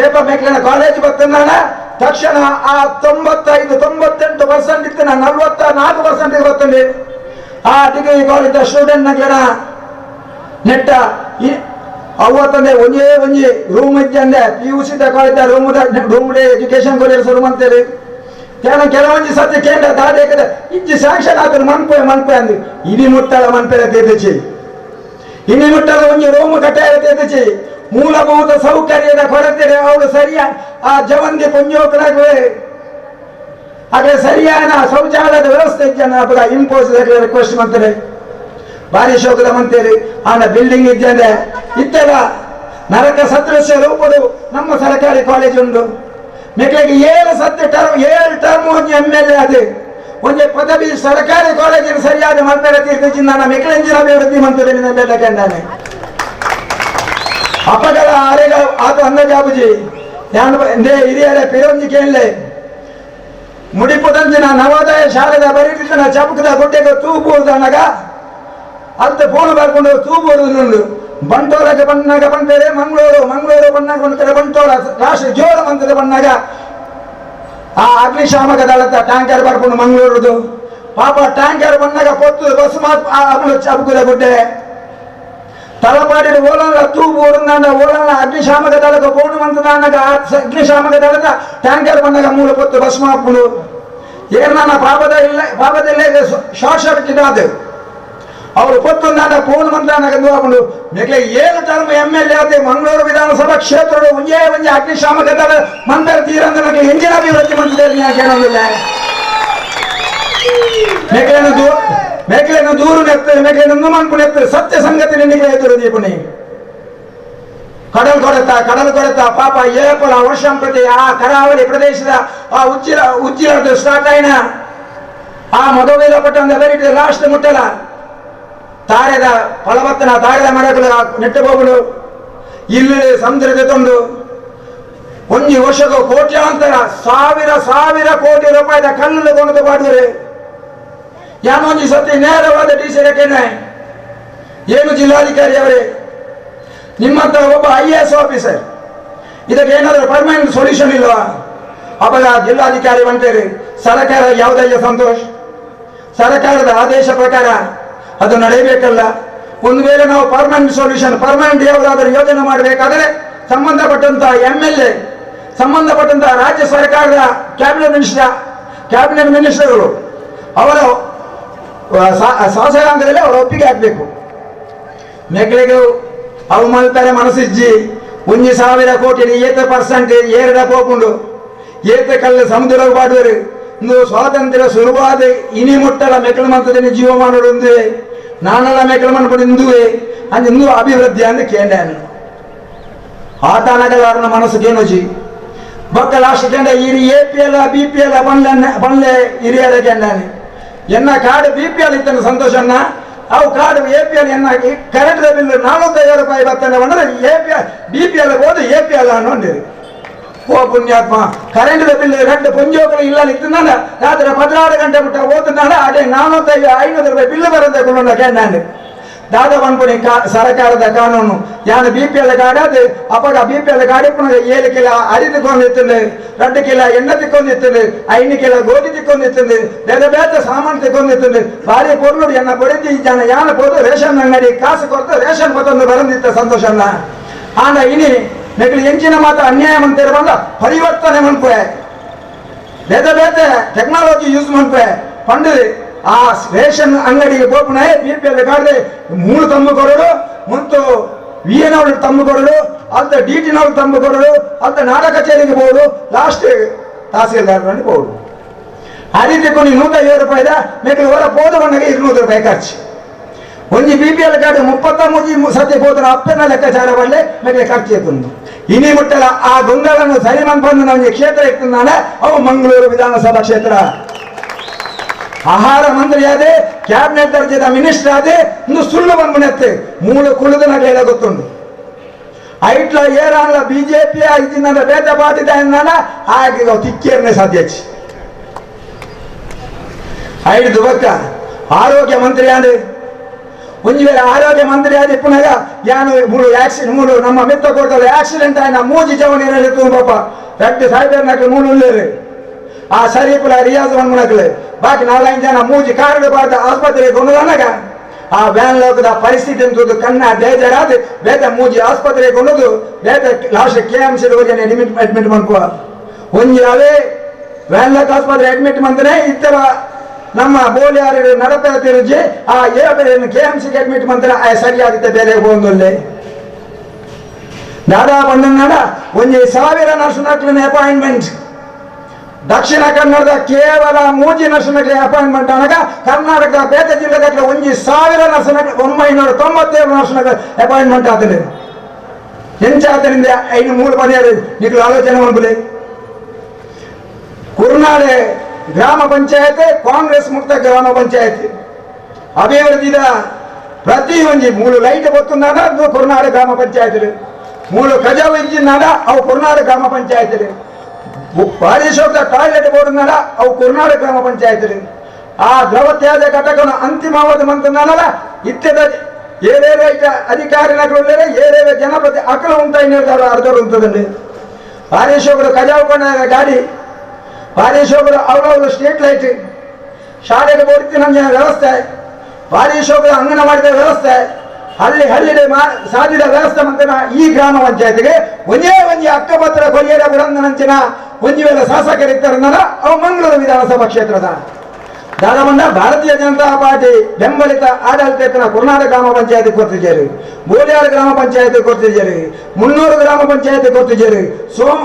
ಏಪ ಮೇಕ್ಲಿನ ಕಾಲೇಜ್ ಬರ್ತಂದಾನ ತಕ್ಷಣ ಆ ತೊಂಬತ್ತೈದು, ತೊಂಬತ್ತೆಂಟು ಪರ್ಸೆಂಟ್ ಇತ್ತಿನ ನಲ್ವತ್ತ ನಾಲ್ಕು ಪರ್ಸೆಂಟ್ ಬರ್ತಂడి ಆ ಡಿಗ್ರಿ ಕಾಲೇಜ್ ಸ್ಟೂಡೆಂಟ್ ನಗ್ಲನ ನೆಟ್ಟ ಅವತ್ತಂದೆ ಒಂಜೇ ಒಂಜಿ room ಇದ್ದಂದೆ P U C college room room education courier ಶುರು ಮಾಡ್ತೇವೆ. ಕೇಳ ಕೆಲವೊಂದು ಸತ್ಯ ಕೇಂದ್ರ ದಾದೇಕದ ಇಜ್ಜಿ ಸ್ಯಾಂಕ್ಷನ್ ಆತನು ಮನ್ಪೆ ಮನ್ಪೆ ಅಂದು, ಇಡಿ ಮುಟ್ಟಲ ಮನ್ಪೆಲ ತೇದಚಿ ಇಡಿ ಮುಟ್ಟಲ ಒಂಜಿ ರೂಮ್ ಕಟ್ಟಾಯ ತೇದಚಿ ಮೂಲಭೂತ ಸೌಕರ್ಯದ ಕೊರತೆ ಅವಳು ಸರಿಯ? ಆ ಜವಂದಿ ಪುಂಜೋಕಡಾಗುವೆ ಹಾಗೆ ಸರಿಯಾದ ಶೌಚಾಲಯದ ವ್ಯವಸ್ಥೆ ಜನ ಅಪಗ ಇಂಪೋಸ್ ರಿಕ್ವೆಸ್ಟ್ ಮಾಡ್ತಾರೆ ಭಾರಿ ಶೋಕದ ಮಂತೇರಿ ಆನ ಬಿಲ್ಡಿಂಗ್ ಇದ್ದೇನೆ ಇತ್ತಲ್ಲ ನರಕ ಸದೃಶ್ಯ ರೂಪದು ನಮ್ಮ ಸರ್ಕಾರಿ ಕಾಲೇಜ್ ಉಂಟು. ಮಕ್ಕಳಿಗೆ ಏಳು ಸತ್ಯ ಟರ್ಮ್ ಏಳು ಟರ್ಮ್ ಒಂದು ಎಂ ಎಲ್ ಎ ಅದೇ ಒಂದು ಪದವಿ ಸರ್ಕಾರಿ ಕಾಲೇಜಿನ ಸರಿಯಾದ ಮಂತ್ರ ತೀರ್ಚಿಂದ ನಮ್ಮ ಮಕ್ಕಳಿಂಜಿನ ಅಭಿವೃದ್ಧಿ ಮಂತ್ರಿ ಕಂಡಾನೆ. ಅಪಗಳ ಅರೆಗಳ ಆತ ಅನ್ನ ನಾನು ಎಂದೇ ಹಿರಿಯರ ಪಿರೊಂಜಿ ಕೇಳಲೆ ಮುಡಿಪುದಂಜಿನ ನವೋದಯ ಶಾಲೆದ ಬರೀತಿದ್ದ ಚಪಕದ ಗುಡ್ಡೆಗೆ ತೂಬುವುದು ಅಂತ ಫೋನ್ ಬರ್ಕೊಂಡು ತೂಬುವುದು ಬಂಟೋಳಕ್ಕೆ ಬಣ್ಣಾಗ ಬಂದರೆ ಮಂಗಳೂರು ಮಂಗಳೂರು ಬಣ್ಣಾಗ ಬಂದರೆ ಬಂಟೋಳ ರಾಷ್ಟ್ರ ಜೋರು ಬಂದರೆ ಬಣ್ಣಾಗ. ಆ ಅಗ್ನಿಶಾಮಕ ದಳದ ಟ್ಯಾಂಕರ್ ಬರ್ಕೊಂಡು ಮಂಗಳೂರದು. ಪಾಪ ಟ್ಯಾಂಕರ್ ಬಂದಾಗ ಪೊತ್ತು ಬಸ್ ಮಾತು ಚಪಕದ ಗುಡ್ಡೆ. ತಲಪಾಡಿನ ಓಲನ ತೂಬು ಓಡಂದಾಂಡ ಓಲನ ಅಗ್ನಿಶಾಮಕ ದಳದ ಬೋಣು ಮಂತದಾನಗ ಅಗ್ನಿಶಾಮಕ ದಳದ ಟ್ಯಾಂಕರ್ ಬಂದಾಗ ಮೂಲ ಪೊತ್ತು ಬಸ್ ಮಾಪುಡು ಏನ್ ನನ್ನ ಪಾಪದ ಇಲ್ಲ ಪಾಪದಲ್ಲೇ ಶಾರ್ಟ್ ಸರ್ಕ್ಯೂಟ್ ಆದ ಅವರು ಗೊತ್ತೊಂದಾದ ಫೋನ್ ಮಂತ್ರಾನಾಗ ಹಾಕೊಂಡು ಮೇಕೆ ಏಳು term M L A Mangaluru ವಿಧಾನಸಭಾ ಕ್ಷೇತ್ರದ ಒಂದೇ ಒಂದೇ ಅಗ್ನಿಶಾಮಕ ದಳ, ಮಂತ್ರ ಹಿಂದಿನ ಎಂಜಿನ ಅಭಿವೃದ್ಧಿ ಮಂತ್ರಿಯಲ್ಲಿ ಯಾಕೆ ಹೇಳೋದಿಲ್ಲ? ದೂರ ದೂರು ನೆತ್ತ ಮೇಕೆಯನ್ನು ನುಮಂಕು ನೆತ್ತರೆ ಸತ್ಯ ಸಂಗತಿ ನಿನಗೆ ಎದುರು ದೀಪುನಿ ಕಡಲ್ ಕೊರೆತ ಕಡಲ್ ಕೊರೆತ ಪಾಪ ಏಪಲ ವರ್ಷಂ ಪ್ರತಿ ಆ ಕರಾವಳಿ ಪ್ರದೇಶದ ಆ ಉಚ್ಚಿರ ಉಚ್ಚಿಲದ್ದು ಸ್ಟಾರ್ಟ್ ಆಯ್ನ ಆ ಮಧುವೀರ ಪಟ್ಟ ಲಾಸ್ಟ್ ಮುಟ್ಟಲ ತಾರೆದ ಫಲವತ್ತನ ತಾರೆದ ಮರಗಳು ನೆಟ್ಟು ಹೋಗಲು ಇಲ್ಲಿ ಸಮುದ್ರದ ತಂದು ಒಂದು ವರ್ಷದ ಕೋಟ್ಯಾಂತರ ಸಾವಿರ ಸಾವಿರ ಕೋಟಿ ರೂಪಾಯಿದ ಕಲ್ಲು ಕೊಂಡು ಮಾಡಿದ್ರೆ ಯಾವೊಂದು ಸತಿ ನೇರವಾದ ಏನು ಜಿಲ್ಲಾಧಿಕಾರಿ ಅವರೇ, ನಿಮ್ಮಂತ ಒಬ್ಬ ಐ ಎ ಎಸ್ ಆಫೀಸರ್, ಇದಕ್ಕೆ ಏನಾದರೂ ಪರ್ಮನೆಂಟ್ ಸೊಲ್ಯೂಷನ್ ಇಲ್ವಾ? ಅವಾಗ ಜಿಲ್ಲಾಧಿಕಾರಿ ಅಂತೇಳಿ ಸರ್ಕಾರ ಯಾವುದಯ್ಯ ಸಂತೋಷ್? ಸರ್ಕಾರದ ಆದೇಶ ಪ್ರಕಾರ ಅದು ನಡೆಯಬೇಕಲ್ಲ. ಒಂದು ವೇಳೆ ನಾವು ಪರ್ಮನೆಂಟ್ ಸೊಲ್ಯೂಷನ್ ಪರ್ಮನೆಂಟ್ ಯಾವುದಾದ್ರೂ ಯೋಜನೆ ಮಾಡಬೇಕಾದ್ರೆ ಸಂಬಂಧಪಟ್ಟಂತ ಎಂ ಎಲ್ ಎ ಸಂಬಂಧಪಟ್ಟಂತ ರಾಜ್ಯ ಸರ್ಕಾರದ ಕ್ಯಾಬಿನೆಟ್ ಮಿನಿಸ್ಟರ್ ಕ್ಯಾಬಿನೆಟ್ ಮಿನಿಸ್ಟರ್ಗಳು ಅವರು ಶಾಸಕಾಂಗದಲ್ಲಿ ಅವರ ಒಪ್ಪಿಗೆ ಹಾಕಬೇಕು ಮೇಕಳಿಗೆ ಅವು ಮಲ್ತಾರೆ ಮನಸ್ಸಿಜ್ಜಿ ಒಂಜಿ ಸಾವಿರ ಕೋಟಿ ಏತ ಪರ್ಸೆಂಟ್ ಏರದ ಪೋಪುಂಡು ಏತ ಕಲ್ಲು ಸಮುದ್ರ ಬಾಡುವರು ಇಂದು ಸ್ವಾತಂತ್ರ್ಯ ಶುರುವಾದ ಇನಿ ಮುಟ್ಟಲ ಮೆಕ್ಕಳ ಮಂತದಿನ ಜೀವಮಾನಗಳು ಇಂದುವೆ ನಾನೆಲ್ಲ ಮೆಕ್ಕಳ ಮನ್ಪಡು ಇಂದುವೆ ಅಂದ್ ಇಂದು ಅಭಿವೃದ್ಧಿ ಅಂದ್ ಕೇಂದ್ರಾನು ಆತನಗಲಾರನ ಮನಸ್ಸು ಕೇನೋಜಿ ಬೊಕ್ಕ ಲಾಸ್ಟ್ ಕೇಂದ್ರ ಇರಿ A P L B P L ಬಂಡ್ಲೆ ಬಂಡ್ಲೆ ಹಿರಿಯರ ಕೇಂದ್ರಾನೆ ಎನ್ನ ಕಾರ್ಡ್ ಬಿ ಪಿ ಎಲ್ ಇತ್ತನ ಸಂತೋಷನ್ನ ಅವು ಕಾರ್ಡ್ ಎ ಪಿ ಎಲ್ ಎನ್ನ ಕರೆಂಟ್ ಬಿಲ್ ನಾನೂತ್ತೈದು ರೂಪಾಯಿ ಬರ್ತಾನೆ ಬಂದ್ರೆ A P L B P L ಹೋದು ಎ ಪಿ ಎಲ್ ಅನ್ನೋಂಡಿರಿ ಓ ಪುಣ್ಯಾತ್ಮ ಕರೆಂಟ್ ಬಿಲ್ ಗಂಟೆ ಪುಂಜೋಕಲ ಇಲ್ಲ ನಿಂತಾನ ರಾತ್ರಿ ಹದಿನಾರು ಗಂಟೆ ಬಿಟ್ಟ ಓದ್ತಾನ ಅದೇ ನಾನೂತ್ತೈದು ಐನೂರು ರೂಪಾಯಿ ಬಿಲ್ ಬರುತ್ತೆ ಕೊಂಡ ಕೇಂದ್ರ ದಾದ ಅನ್ಕೊಡಿ ಕಾ ಸರಕಾರದ ಕಾನೂನು ಯಾನು ಬಿ ಪಿ ಎಲ್ ಕಾರ್ಡ್ ಅದು ಅಪ್ಪಾಗ ಬಿ ಪಿ ಎಲ್ ಕಾರ್ಡ್ ಇಪ್ಪನಾಗ ಏಳು ಕಿಲೋ ಅರಿ ತಿಕ್ಕೊಂಡಿರ್ತದೆ ರೆಂಡು ಕಿಲೋ ಎಣ್ಣೆ ತಿಕ್ಕೊಂಡಿರ್ತದೆ ಐದು ಕಿಲೋ ಗೋಧಿ ತಿಕ್ಕೊಂಡಿರ್ತದೆ ಬೇರೆ ಬೇರೆ ಸಾಮಾನು ತಿಕ್ಕೊಂಡಿರ್ತದೆ ಭಾರಿ ಪೊರ್ಲು ಎನ್ನ ಪೊಡಿತಿ ಜನ ಯಾನ ಪೋದು ರೇಷನ್ ಅಂಗಡಿ ಕಾಸು ಕೊಡ್ತು ರೇಷನ್ ಕೊತ್ತೊಂದು ಬರಂದಿತ್ತ ಸಂತೋಷನ ಆನ ಇನಿ ನೆಗಲಿ ಎಂಚಿನ ಮಾತ್ರ ಅನ್ಯಾಯ ಅಂತ ಇರಬಲ್ಲ ಪರಿವರ್ತನೆ ಮನ್ಪೆ ಬೇತೆ ಬೇತೆ ಟೆಕ್ನಾಲಜಿ ಯೂಸ್ ಮನ್ಪೆ ಪಂಡು, ಆ ರೇಷನ್ ಅಂಗಡಿಗೆ ಬೋಪುಣೆ ಬಿ ಪಿ ಎಲ್ ಕಾರ್ಡ್ ಮೂಳು ತಮ್ಮ ಕೊರಡು ಮತ್ತು ವಿ ಎನ್ ಅವ್ರ ತಮ್ಮ ಕೊರಡು ಅಲ್ದ ಡಿ ಟಿನವ್ರ ತಮ್ಮ ಕೊರಡು ಅಲ್ದ ನಾಡ ಕಚೇರಿಗೆ ಬೋದು ಲಾಸ್ಟ್ ತಹಸೀಲ್ದಾರ್ ಬೋದು ಆ ರೀತಿ ಕೊನಿ ನೂತ ಐವತ್ತು ರೂಪಾಯಿದ ಮೇಕಲು ಹೊರ ಹೋದ ಬಂದಾಗ ಇನ್ನೂರು ರೂಪಾಯಿ ಖರ್ಚು. ಒಂಜಿ ಬಿ ಪಿ ಎಲ್ ಕಾರ್ಡ್ ಮುಪ್ಪತ್ತ ಮುಜಿ ಸದ್ಯ ಹೋದ್ರ ಅಪ್ಪನ ಲೆಕ್ಕಾಚಾರ ಬಲ್ಲೆ ಮೇಲೆ ಖರ್ಚು ಎತ್ತುಂಡು ಇನಿ ಮುಟ್ಟಲ ಆ ಗೊಂದಲನ್ನು ಸರಿ ಮನ್ಪಂದು ನಮಗೆ ಕ್ಷೇತ್ರ ಇರ್ತಂದಾನೆ ಅವು ಮಂಗಳೂರು ವಿಧಾನಸಭಾ ಕ್ಷೇತ್ರ. ಆಹಾರ ಮಂತ್ರಿ ಆದೆ, ಕ್ಯಾಬಿನೆಟ್ ದರ್ಜೆದ ಮಿನಿಸ್ಟರ್ ಆದೆ, ಇನ್ನು ಸುಳ್ಳು ಬಂದ್ಬಿಡತ್ತೆ. ಮೂಳು ಕುಳಿದು ನಡೆಯಲ್ಲ ಗೊತ್ತುಂಡು ಐಟ್ಲ ಏರಾನ್ಲ ಬಿಜೆಪಿ ಐದಿನ ಬೇತ ಪಾಟಿದ ಎಂದಾನ ಆಗಿ ತಿಕ್ಕೇರ್ನೆ ಸಾಧ್ಯ ಐದು ಬಕ್ಕ ಆರೋಗ್ಯ ಮಂತ್ರಿ ಆದ. ಒಂಜಿ ವೇಳೆ ಆರೋಗ್ಯ ಮಂತ್ರಿ ಆದ ಪುನಃ ಯಾನು ಮೂರು ಆಕ್ಸಿಡೆಂಟ್ ಮೂರು ನಮ್ಮ ಮಿತ್ತ ಕೊಡ್ತಾರೆ ಆಕ್ಸಿಡೆಂಟ್ ಆಯ್ತು ಮೂಜಿ ಜವನಿ ಪಾಪ. ರಡ್ಡು ಸಾಯ್ಬೇರ್ ನಕ್ಲು, ಮೂರು ಉಳ್ಳೇರಿ ಆ ಶರೀಫುಲ ರಿಯಾಜ್ ಮನ್ಮನಕ್ಲೆ ಬಾಕಿ ನಾಲ್ಕೈದು ಜನ ಮೂಜಿ ಕಾರ್ಡ್ ಬಾರ್ದ ಆಸ್ಪತ್ರೆಗೆ ಕೊಂಡದನಗ ಆ ವ್ಯಾನ್ ಲೋಕದ ಪರಿಸ್ಥಿತಿ ಅಂತದ್ದು ಕಣ್ಣ ಬೇಜಾರಾದ. ಬೇತ ಮೂಜಿ ಆಸ್ಪತ್ರೆಗೆ ಕೊಂಡದು ಬೇತ last K M admit admit ಮಾಡ್ಕೋ. ಒಂಜಿ ಅವೇ ವ್ಯಾನ್ ಲೋಕ ಆಸ್ಪತ್ರೆ ಅಡ್ಮಿಟ್ ಮಂತ್ರೆ ಇತ್ತರ ನಮ್ಮ ಬೋಲಿಯಾರಿಗೆ ನಡಪೆ ತಿರುಜಿ ಆ ಏ ಕೆ ಎಂ ಸಿಗೆ ಅಡ್ಮಿಟ್ ಮಂತ್ರ ಸರಿಯಾಗುತ್ತೆ ಬೇರೆ ಹೋಗಲ್ಲೇ ದಾದಾ ಒಂದನ್ನಡ ಒಂದು ಸಾವಿರ ನರ್ಸುನಕ್ಲಿನ ಅಪಾಯಿಂಟ್ಮೆಂಟ್ ದಕ್ಷಿಣ ಕನ್ನಡದ ಕೇವಲ ಮೂಜಿ ನರ್ಸುನಕ್ಲೆ ಅಪಾಯಿಂಟ್ಮೆಂಟ್ ಅನಗ ಕರ್ನಾಟಕದ ಬೇತೆ ಜಿಲ್ಲೆದಕ್ಕೆ ಒಂದು ಸಾವಿರ ನರ್ಸುನಕ್ಲೆ ಒಂಬೈನೂರ ತೊಂಬತ್ತೇಳು ನರ್ಸುನಕ್ಲೆ ಅಪಾಯಿಂಟ್ಮೆಂಟ್ ಆತದೆ. ಎಂಚಾತನಿಂದ ಐದು ಮೂರು ಮನೆಯಲ್ಲಿ ನಿಖಲು ಆಲೋಚನೆ ಮಾಡ್ಬಿಡಿ. ಕುರ್ನಾಳೆ ಗ್ರಾಮ ಪಂಚಾಯತ್ ಕಾಂಗ್ರೆಸ್ ಮುಕ್ತ ಗ್ರಾಮ ಪಂಚಾಯತ್ ಅಭಿವೃದ್ಧಿದ ಪ್ರತಿ ಒಂಜಿ ಮೂಲು ಲೈಟ್ ಬತ್ತುಂದಾಡ ಅದು ಕುರ್ನಾಡು ಗ್ರಾಮ ಪಂಚಾಯತ್ ಮೂಲು ಕಜಾವು ಇಜ್ಜಿನಾಡ ಅವು ಕುರ್ನಾಡು ಗ್ರಾಮ ಪಂಚಾಯತ್ ಪಾರಿಶೋಧ ಟಾಯ್ಲೆಟ್ ಬೋರ್ಡ್ನಾಡ ಅವು ಕುರ್ನಾಡು ಗ್ರಾಮ ಪಂಚಾಯತ್ ಆ ದ್ರವ ತ್ಯಾಜ್ಯ ಘಟಕನ ಅಂತಿಮವಾದ ಮಂತನಾಡಲ್ಲ ಇತ್ಯದ ಏರೇರ ಅಧಿಕಾರಿಗಳು ಏರೇರ ಜನಪ್ರತಿ ಅಕಲ ಉಂಟಾಯಿ ನಿರ್ಧಾರ ಅರ್ಧರು ಉಂಟದಂడి ಪಾರಿಶೋಗರು ಕಜಾವು ಕೊಂಡ ಗಾಡಿ ಪಾರಿಶೋಗರು ಅವರವರು ಸ್ಟ್ರೀಟ್ ಲೈಟ್ ಶಾಲೆಗೆ ಬೋಡ್ತಿನ ವ್ಯವಸ್ಥೆ. ಪಾರಿಶೋಗರ ಅಂಗನವಾಡಿದ ವ್ಯವಸ್ಥೆ. ಹಳ್ಳಿ ಹಳ್ಳಿಡೆ ಮಾ ಸಾಧಿದ ವ್ಯವಸ್ಥೆ ಮಂತನ ಈ ಗ್ರಾಮ ಪಂಚಾಯತ್ಗೆ ಒಂದೇ ಒಂಜಿ ಅಕ್ಕಪತ್ರ ಕೊರಿಯರ ಬುರಂದನಂಚಿನ ಒಂಜಿ ವೇಳೆ ಶಾಸಕರಿದ್ದಾರನ್ನ ಅವು ಮಂಗಳೂರು ವಿಧಾನಸಭಾ ಕ್ಷೇತ್ರದ. ದಾದಮಂಡ ಭಾರತೀಯ ಜನತಾ ಪಾರ್ಟಿ ಬೆಂಬಲಿತ ಆಡಳಿತ ಕುರುನಾಡ ಗ್ರಾಮ ಪಂಚಾಯತಿ ಕೊಡ್ತಿದ್ದಾರೆ ಬೋಡಿಯಾಳ ಗ್ರಾಮ ಪಂಚಾಯತಿ ಕೊಡ್ತಿದ್ದಾರೆ ಮುನ್ನೂರು ಗ್ರಾಮ ಪಂಚಾಯತಿ ಕೊಡ್ತಿದ್ದಾರೆ ಸೋಮ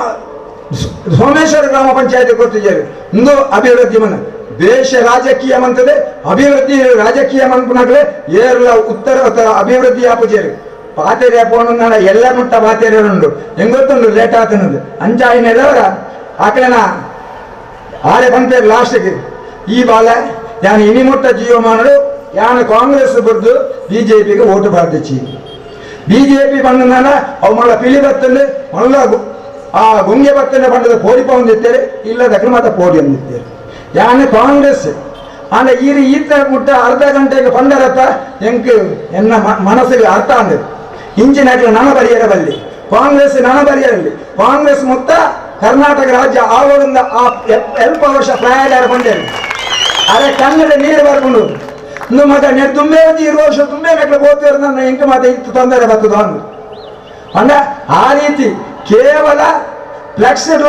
ಸೋಮೇಶ್ವರ ಗ್ರಾಮ ಪಂಚಾಯತಿ ಕೊಟ್ಟಿದ್ದೇವೆ. ಇಂದು ಅಭಿವೃದ್ಧಿ ಮನ. ದೇಶ ರಾಜಕೀಯ ಮಂತದೆ ಅಭಿವೃದ್ಧಿ ರಾಜಕೀಯ ಮಂಪನಾಗಲೇ ಏರ್ಲ ಉತ್ತರ ಅಭಿವೃದ್ಧಿ ಆಪುಜೇರಿ. ಪಾತೆರೆ ಪೋಣ ಎಲ್ಲ ಮುಟ್ಟ ಪಾತೆರೆ ಉಂಡು ಹೆಂಗೊತ್ತುಂಡು ಲೇಟ್ ಆತನದು. ಅಂಚಾಯಿನದವರ ಆಕಳನ ಆರೆ ಬಂತೇರು ಲಾಸ್ಟ್ಗೆ. ಈ ಬಾಲ ಯಾನು ಇನಿಮುಟ್ಟ ಜೀವಮಾನಡು ಯಾನು ಕಾಂಗ್ರೆಸ್ ಬರೆದು ಬಿ ಜೆ ಪಿಗೆ ಓಟು ಬಾರ್ದಿಚ್ಚಿ. ಬಿ ಜೆ ಪಿ ಬಂದ ಅವು ಮಳ ಪಿಲಿ ಬರ್ತಂದು ಮಲ್ಲ ಆ ಗುಂಗೆ ಬರ್ತಂದೆ ಬಂಡದ ಪೋಡಿ ಹೊಂದಿದ್ದೇವೆ ಇಲ್ಲ ದಕ್ಷಿಣ ಪೋಡಿ ಹೊಂದಿದ್ದೇವೆ ಯಾನೆ ಕಾಂಗ್ರೆಸ್ ಆಂಡ ಈ ಈತ ಮುಟ್ಟ ಅರ್ಧ ಗಂಟೆಗೆ ಬಂದರತ್ತ ಎಂಕ್ ಎನ್ನ ಮನಸ್ಸಿಗೆ ಅರ್ಥ ಅಂದೆ ಇಂಚಿನ ನನ ಬರಿಯರ ಬಲ್ಲಿ, ಕಾಂಗ್ರೆಸ್ ನನ ಬರಿಯರಲ್ಲಿ, ಕಾಂಗ್ರೆಸ್ ಮುತ್ತ ಕರ್ನಾಟಕ ರಾಜ್ಯ ಆವರಿಂದ ಆ ಎಲ್ಪ ವರ್ಷ ಪ್ರಯಾಣ ಬಂದೇನೆ ಅರೆ ಕನ್ನಡ ನೀರು ಬರ್ಕೊಂಡು ಇನ್ನು ಮಗ ನೆ ತುಂಬೆ ಇರುವ ವರ್ಷ ತುಂಬೆ ಮೆಟ್ಲು ಹೋಗ್ತಿರೋ ನನ್ನ ಎಂಕ ಮಾತ ಇತ್ತು ತೊಂದರೆ ಬರ್ತದ ಅಂದ, ಆ ರೀತಿ ಕೇವಲ ಫ್ಲೆಕ್ಸ್ ಇಲ್ಲ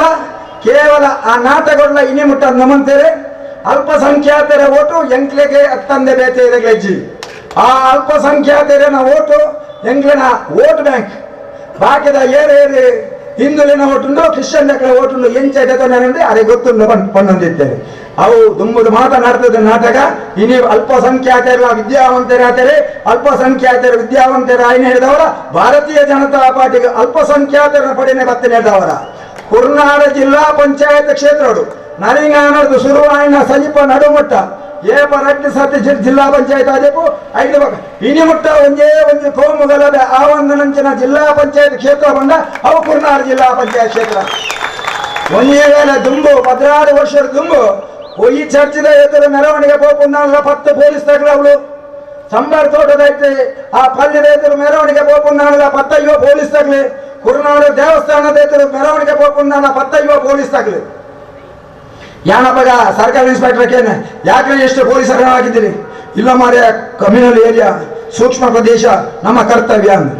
ಕೇವಲ ಆ ನಾಟಗಳನ್ನ ಇನಿ ಮುಟ್ಟ ನಮ್ಮಂತೇರಿ ಅಲ್ಪಸಂಖ್ಯಾತರ ಓಟು ಎಂಕ್ಲೆಗೆ ತಂದೆ ಬೇತೆ ಗೆಜ್ಜಿ. ಆ ಅಲ್ಪಸಂಖ್ಯಾತರನ ಓಟು ಎಂಕ್ಲೆನ ಓಟ್ ಬ್ಯಾಂಕ್. ಬಾಕಿದ ಏರೆ ಏರಿ ಹಿಂದುಳಿನ ಓಟುಂಡು, ಕ್ರಿಶ್ಚಿಯನ್ ಓಟುಂಡು ಎಂಚ ಅದೇ ಗೊತ್ತು ಪಣ್ಣೊಂದಿದ್ದೇವೆ ಅವು ದುಮ್ಮದು ಮಾತ್ರ ನಡೆದ ನಾಟಕ ಇನಿ ಅಲ್ಪಸಂಖ್ಯಾತರ ವಿದ್ಯಾವಂತರಾದರೆ ಅಲ್ಪಸಂಖ್ಯಾತರ, ವಿದ್ಯಾವಂತರ ಆಯ್ನೆ ಹಿಡಿದವರ, ಭಾರತೀಯ ಜನತಾ ಪಾರ್ಟಿಗೆ ಅಲ್ಪಸಂಖ್ಯಾತರ ಪಡೆನೆ ಬತ್ತೆ ನಡೆದವರ ಕುರ್ನಾಡ ಜಿಲ್ಲಾ ಪಂಚಾಯತ್ ಕ್ಷೇತ್ರಗಳು ನರಿಂಗಾನದು ಶುರುವಾಯಿನ ಸಲೀಪ ನಡುಮಟ್ಟ ಏಪ ರಡ್ಡು ಸತಿ ಜಿಲ್ಲಾ ಪಂಚಾಯತ್ ಆದೇಪು ಐದು ಇನಿ ಮುಟ್ಟ ಒಂದೇ ಒಂದು ಕೋಮುಗಲದ ಆ ಜಿಲ್ಲಾ ಪಂಚಾಯತ್ ಕ್ಷೇತ್ರ ಬಂದ, ಅವು ಕುರ್ನಾಡ ಜಿಲ್ಲಾ ಪಂಚಾಯತ್ ಕ್ಷೇತ್ರ. ಒಂದೇ ವೇಳೆ ದುಂಬು, ಪದಿನಾರು ವರ್ಷದ ದುಂಬು ಈ ಚರ್ಚಿದ ಎದುರು ಮೆರವಣಿಗೆ ಪೋಪುಂದ ಪತ್ತು ಪೊಲೀಸ್ ತಗಲವಳು ಸಂಬಾರ್ ತೋಟದ ಐತೆ ಆ ಪಲ್ಯದ ಎದುರು ಮೆರವಣಿಗೆ ಪೋಪುಂದ ಪತ್ತಯ್ಯ ಪೊಲೀಸ್ ತಗಲಿ ಕುರುನಾಡು ದೇವಸ್ಥಾನದ ಎದುರು ಮೆರವಣಿಗೆ ಪೋಪುಂದ ಪತ್ತೈವ ಪೊಲೀಸ್ ತಗಲಿ ಯಾಣಪ್ಪಗ ಸರ್ಕಾರಿ ಇನ್ಸ್ಪೆಕ್ಟರ್ಕೇನೆ ಯಾಕೆ ಎಷ್ಟು ಪೊಲೀಸರನ್ನು ಹಾಕಿದ್ದೀರಿ ಇಲ್ಲ ಮಾರ್ಯ ಕಮ್ಯುನಲ್ ಏರಿಯಾ, ಸೂಕ್ಷ್ಮ ಪ್ರದೇಶ, ನಮ್ಮ ಕರ್ತವ್ಯ ಅಂದ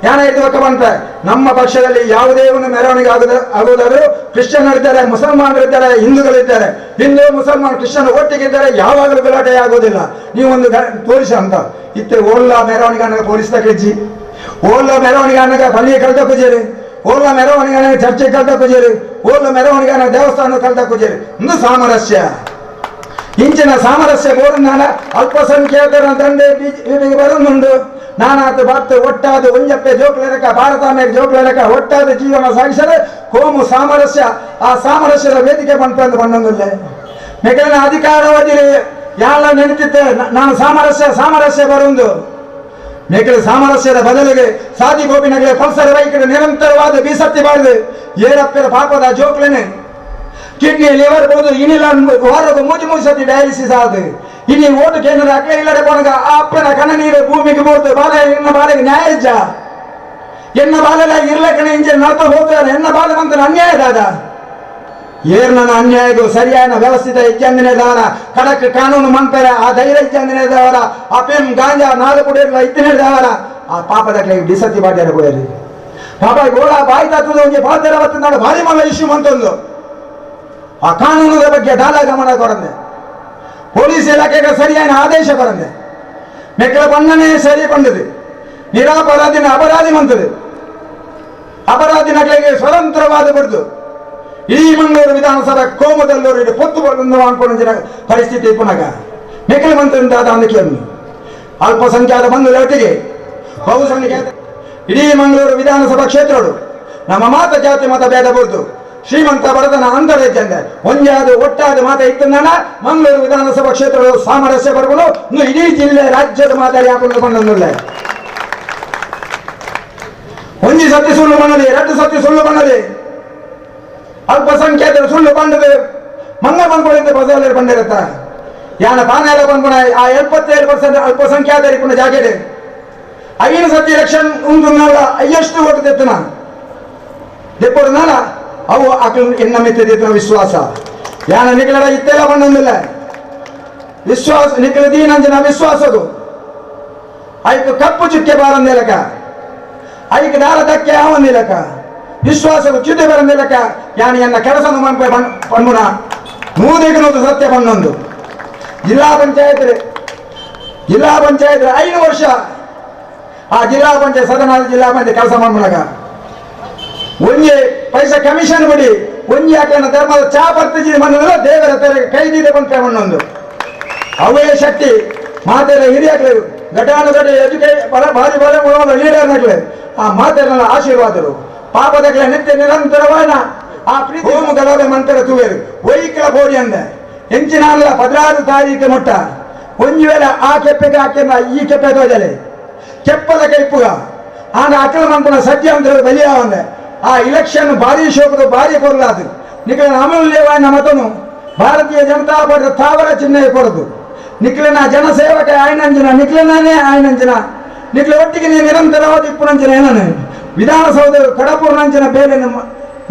ಜ್ಞಾನ ಇರಬೇಕಪ್ಪ ಅಂತ ನಮ್ಮ ಪಕ್ಷದಲ್ಲಿ ಯಾವುದೇ ಒಂದು ಮೆರವಣಿಗೆ ಆಗದ, ಆಗುವುದಾದರೂ ಕ್ರಿಶ್ಚಿಯನ್ನರಿದ್ದಾರೆ ಮುಸಲ್ಮಾನರಿದ್ದಾರೆ ಹಿಂದೂಗಳಿದ್ದಾರೆ ಹಿಂದೂ, ಮುಸಲ್ಮಾನ್ ಕ್ರಿಶ್ಚಿಯನ್ ಒಟ್ಟಿಗಿದ್ದಾರೆ ಯಾವಾಗಲೂ ಗಲಾಟೆ ಆಗೋದಿಲ್ಲ ನೀವೊಂದು ತೋರಿಸ ಅಂತ. ಇತ್ತೆ ಓಲ್ಲ ಮೆರವಣಿಗೆ ಅನ್ನಕ ತೋರಿಸ್ತಾ ಕಜ್ಜಿ. ಓಲ್ಲ ಮೆರವಣಿಗೆ ಅನ್ನಕ ಬನ್ನಿ ಕಳೆದ ಪೂಜೆರಿ ಓಲ್ಲ ಮೆರವಣಿಗೆ ಅನ್ನೋ ಚರ್ಚೆ ಕಳೆದ ಪೂಜೆರಿ ಓಲ್ಲ ಮೆರವಣಿಗೆ ಅನ್ನ ದೇವಸ್ಥಾನ ಕಳೆದ ಪೂಜೆರಿ ಒಂದು ಸಾಮರಸ್ಯ. ಇಂಚಿನ ಸಾಮರಸ್ಯ ಬೋರ್ನಾನ ಅಲ್ಪಸಂಖ್ಯಾತರ ತಂದೆ ಬೀದಿಗೆ ಬರೋದುಂಟು ನಾನಾತು ಬಾತ್ ಒಟ್ಟಾದ ಒಂಜಪ್ಪೆ ಜೋಕ್ಲೆರಕ ಭಾರತಾಮೆಗೆ ಜೋಕ್ಲೆರಕ ಒಟ್ಟಾದ ಜೀವನ ಸಾಗಿಸಲು ಕೋಮು ಸಾಮರಸ್ಯ, ಆ ಸಾಮರಸ್ಯದ ವೇದಿಕೆ ಬಂತಂದು ಬಂದೊಂದಿಲ್ಲ ಮೆಗಲಿನ ಅಧಿಕಾರವಾದಿರಿ ಯಾಳ ನೆನಪಿತ್ತೆ ನಾನು ಸಾಮರಸ್ಯ ಸಾಮರಸ್ಯ ಬರುವುದು ಮೇಕಲ ಸಾಮರಸ್ಯದ ಬದಲಿಗೆ ಸಾದಿ ಗೋಪಿನಗಳ ಪಲ್ಸರ್ ಬೈಕ್ ನಿರಂತರವಾದ ಬೀಸತ್ತಿ ಬಾರದು ಏರಪ್ಪರ ಪಾಪದ ಜೋಕ್ಲೆನೆ. ಕಿಡ್ನಿ, ಲಿವರ್ ಬೋದು ಇನ್ನಿಲ್ಲ ವಾರದ ಮೂಜಿ ಮೂಜಿ ಸತಿ ಡಯಾಲಿಸಿಸ್ ಆದು. ಇನಿ ಓಟು ಕೇಂದ್ರದ ಅಕ್ಕ ಇಲ್ಲಡೆ ಕೊನಗ ಅಪ್ಪನ ಕಣ ನೀರು ಭೂಮಿಗೆ ಬೋದು ಬಾಲ ಎನ್ನ ಬಾಲೆಗೆ ನ್ಯಾಯ ಎನ್ನ ಬಾಲೆಲ್ಲ ಕಣ ಇಂಜೆ ನಡ್ತ ಹೋಗ್ತಾರೆ ಎನ್ನ ಬಾಲ ಬಂತ ಅನ್ಯಾಯ ದಾದ? ಏರ್ ನನ್ನ ಅನ್ಯಾಯದು, ಸರಿಯಾದ ವ್ಯವಸ್ಥಿತ ಇಜ್ಜಂದಿನದವರ ಕಡಕ್ ಕಾನೂನು ಮಂತರ, ಆ ಧೈರ್ಯ ಇಜ್ಜಂದಿನದವರ ಆ ಅಪೇಮ್ ಗಾಂಜಾ ನಾಲ್ಕು ಕುಡಿಯಲ್ಲ ಇತ್ತಿನದವರ ಆ ಪಾಪದ ಡಿಸತಿ ಬಾಡ್ಯಾರ ಕೊಯ್ಯರಿ ಪಾಪ ಗೋಳ ಬಾಯಿ ತತ್ತದ ಒಂಜಿ ಬಾಧ್ಯರ ನಾನು ಭಾರಿ ಮಲ್ಲ ಇಶ್ಯೂ ಮಂತೊಂದು. ಆ ಕಾನೂನದ ಬಗ್ಗೆ ದಾಲ ಗಮನ ಕೊರಂದೆ ಪೊಲೀಸ್ ಇಲಾಖೆಗೆ ಸರಿಯಾದ ಆದೇಶ ಮೆಕ್ಕಳ ಬಣ್ಣನೆ ಸರಿ ಪಂಡದು ನಿರಾಪರಾಧಿನ ಅಪರಾಧಿ ಮಂತದು ಅಪರಾಧಿ ನಗಲಿಗೆ ಸ್ವತಂತ್ರವಾದ ಬಿಡುದು. ಈ ಮಂಗಳೂರು ವಿಧಾನಸಭಾ ಕೋಮದಲ್ಲೂರು ಇಡೀ ಪೊತ್ತು ಅನ್ಕೊಂಡಿನ ಪರಿಸ್ಥಿತಿ ಪುನಃ ಮೆಕ್ಕಲು ಮಂತ್ರಿಂದ ಅಂದಕ್ಕಿಯನ್ನು ಅಲ್ಪಸಂಖ್ಯಾತ ಬಂಧುಗಳ ಒಟ್ಟಿಗೆ ಬಹುಸಂಖ್ಯಾತ ಇಡೀ ಮಂಗಳೂರು ವಿಧಾನಸಭಾ ಕ್ಷೇತ್ರಗಳು ನಮ್ಮ ಮಾತ ಜಾತಿ ಮತ ಭೇದ ಬಿಡ್ತು ಶ್ರೀಮಂತ ಬಡತನ ಅಂದರೆ ಜಂದೆ ಒಂಜಾದ ಒಟ್ಟಾದ ಮಾತ ಇತ್ತಂದನ ಮಂಗಳೂರು ವಿಧಾನಸಭಾ ಕ್ಷೇತ್ರಗಳು ಸಾಮರಸ್ಯ ಇನ್ನು ಇಡೀ ಜಿಲ್ಲೆ ರಾಜ್ಯದ ಮಾತಾಡಿ ಹಾಕೊಂಡು ಬಂದಿಲ್ಲ ಒಂಜಿ ಸತ್ಯ ಸುಳ್ಳು ಬಣ್ಣದೆ ಎರಡು ಸತ್ಯ ಸುಳ್ಳು ಬಣ್ಣದೆ ಅಲ್ಪಸಂಖ್ಯಾತರು ಸುಳ್ಳು ಬಂಡದೆ ಮಂಗ ಬಂದ್ಕೊಂಡಿದ್ದ ಬದಲಾವಣೆ ಬಂದಿರತ್ತ. ಯಾನ ಪಾನೆಲ್ಲ ಬಂದ್ಕೊಂಡ ಆ ಎಪ್ಪತ್ತೇಳು ಪರ್ಸೆಂಟ್ ಅಲ್ಪಸಂಖ್ಯಾತರಿಗೆ ಪುನಃ ಜಾಗೆಡೆ ಐದು ಸತಿ ಎಲೆಕ್ಷನ್ ಉಂಟು ನಾಳ ಎಷ್ಟು ಓಟು ತೆತ್ತನ ದೆಪ್ಪಡು ನಾಳ. ಅವು ಆಕಳು ಎನ್ನ ಮೆತ್ತಿನ ವಿಶ್ವಾಸ. ಯಾನ ನಿಖಲ ಇತ್ತೆಲ್ಲ ಬಂದೊಂದಿಲ್ಲ ವಿಶ್ವಾಸ, ನಿಖಲ ದೀನಂಜನ ವಿಶ್ವಾಸದು ಐಕು ಕಪ್ಪು ಚುಕ್ಕೆ ಬಾರಂದಿಲಕ ಐಕ್ ದಾರ ದಕ್ಕೆ ಆವಂದಿಲಕ ವಿಶ್ವಾಸವು ಚ್ಯುತಿ ಬರಂದಿಲಕ ಯಾನ ಎನ್ನ ಕೆಲಸ ಮಂಪೆ ಪಣ್ಣುಣ ಸತ್ಯ ಪಣ್ಣೊಂದು ಜಿಲ್ಲಾ ಪಂಚಾಯತ್ ಜಿಲ್ಲಾ ಪಂಚಾಯತ್ ಐದು ವರ್ಷ. ಆ ಜಿಲ್ಲಾ ಪಂಚಾಯತ್ ಸದನ, ಜಿಲ್ಲಾ ಪಂಚಾಯತ್ ಕೆಲಸ ಮಾಡ್ಬಿಡಕ ಒಂಜಿ ಪೈಸಾ ಕಮಿಷನ್ ಬಿಡಿ ಒಂಜಿ ಯಾಕೆ ಧರ್ಮದ ಚಾ ಬರ್ತಿಜಿ ಮನೆಯಲ್ಲ ದೇವರ ತೆರೆ ಕೈದಿದೆ ಬಂತ ಮಣ್ಣೊಂದು ಅವೇ ಶಕ್ತಿ ಮಾತೆಲ್ಲ ಹಿರಿಯಾಕ್ಲೆ ಘಟಾನು ಘಟ ಎಜುಕೇ ಬಲ ಭಾರಿ ಬಲ ಲೀಡರ್ ನಕ್ಲೆ ಆ ಮಾತೆಲ್ಲ ಆಶೀರ್ವಾದರು. ಪಾಪದಗ್ಲೆ ನಿತ್ಯ ನಿರಂತರವಾದ ಆ ಪ್ರೀತಿ ಗಲಭೆ ಮಂತ್ರ ತುವೇರು. ಒಯ್ಕಲ ಬೋಡಿ ಅಂದ. ಹೆಂಚಿನ ಪದಿನಾರು ತಾರೀಕು ಮೊಟ್ಟ. ಒಂಜಿ ವೇಳೆ ಆ ಕೆಪ್ಪೆಗೆ ಹಾಕಿನ ಈ ಕೆಪ್ಪೆ ತೋಜಲೆ. ಕೆಪ್ಪದ ಕೈಪುಗ. ಆಗ ಅಕಲ ಮಂತ್ರ ಸತ್ಯ ಅಂತ ಬಲಿಯ ಒಂದೆ ಆ ಇಲೆಕ್ಷನ್ ಭಾರಿ ಶೋಕದ ಭಾರಿ ಕೊರಲಾದು ನಿಖಿಲ ಅಮೂಲ್ಯವಾದ ಮತನು ಭಾರತೀಯ ಜನತಾ ಪಾರ್ಟಿ ತಾವರ ಚಿಹ್ನೆ ಕೊಡದು ನಿಖಿಲನ ಜನಸೇವಕ ಆಯ್ನಂಜನ ನಿಖಿಲನೇ ಆಯ್ನಂಜನ ನಿಖಿಲ ಒಟ್ಟಿಗೆ ನೀವು ನಿರಂತರವಾದ ಇಪ್ಪುನಂಜನ ಏನನು ವಿಧಾನಸೌಧ ಕಡಪೂರ್ನಂಜನ ಬೇರೆ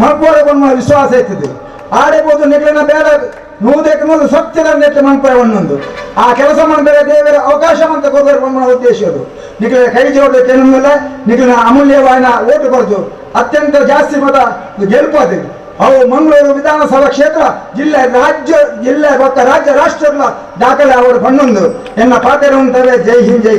ಮಲ್ಪೋಡೆ ಬಂದ ವಿಶ್ವಾಸ ಇರ್ತದೆ ಆಡಬಹುದು ನಿಖಿಲನ ಬೇಡ ನೂದಕ್ಕೆ ಸತ್ಯದ ನೆಟ್ಟು ಮನ್ಪಯ ಒಂದೊಂದು ಆ ಕೆಲಸ ಮಾಡಿದರೆ ದೇವರ ಅವಕಾಶ ಅಂತ ಕೊಡಬೇಕು ನಮ್ಮ ಉದ್ದೇಶ ಅದು ನಿಖಿಲ ಕೈ ಜೋಡಕ್ಕೆ ಏನಿಲ್ಲ ನಿಖಿಲ ಅಮೂಲ್ಯವಾದ ಓಟು ಕೊಡ್ತು ಅತ್ಯಂತ ಜಾಸ್ತಿ ಮತ ಗೆಲ್ಪದು. ಅವು ಮಂಗಳೂರು ವಿಧಾನಸಭಾ ಕ್ಷೇತ್ರ, ಜಿಲ್ಲೆ ರಾಜ್ಯ, ಜಿಲ್ಲೆ ಮತ್ತು ರಾಜ್ಯ ರಾಷ್ಟ್ರಗಳ ದಾಖಲೆ ಅವರು ಪಣ್ಣೊಂದು ಎನ್ನ ಪಾತ್ರ ಜೈ ಹಿಂದ್, ಜೈ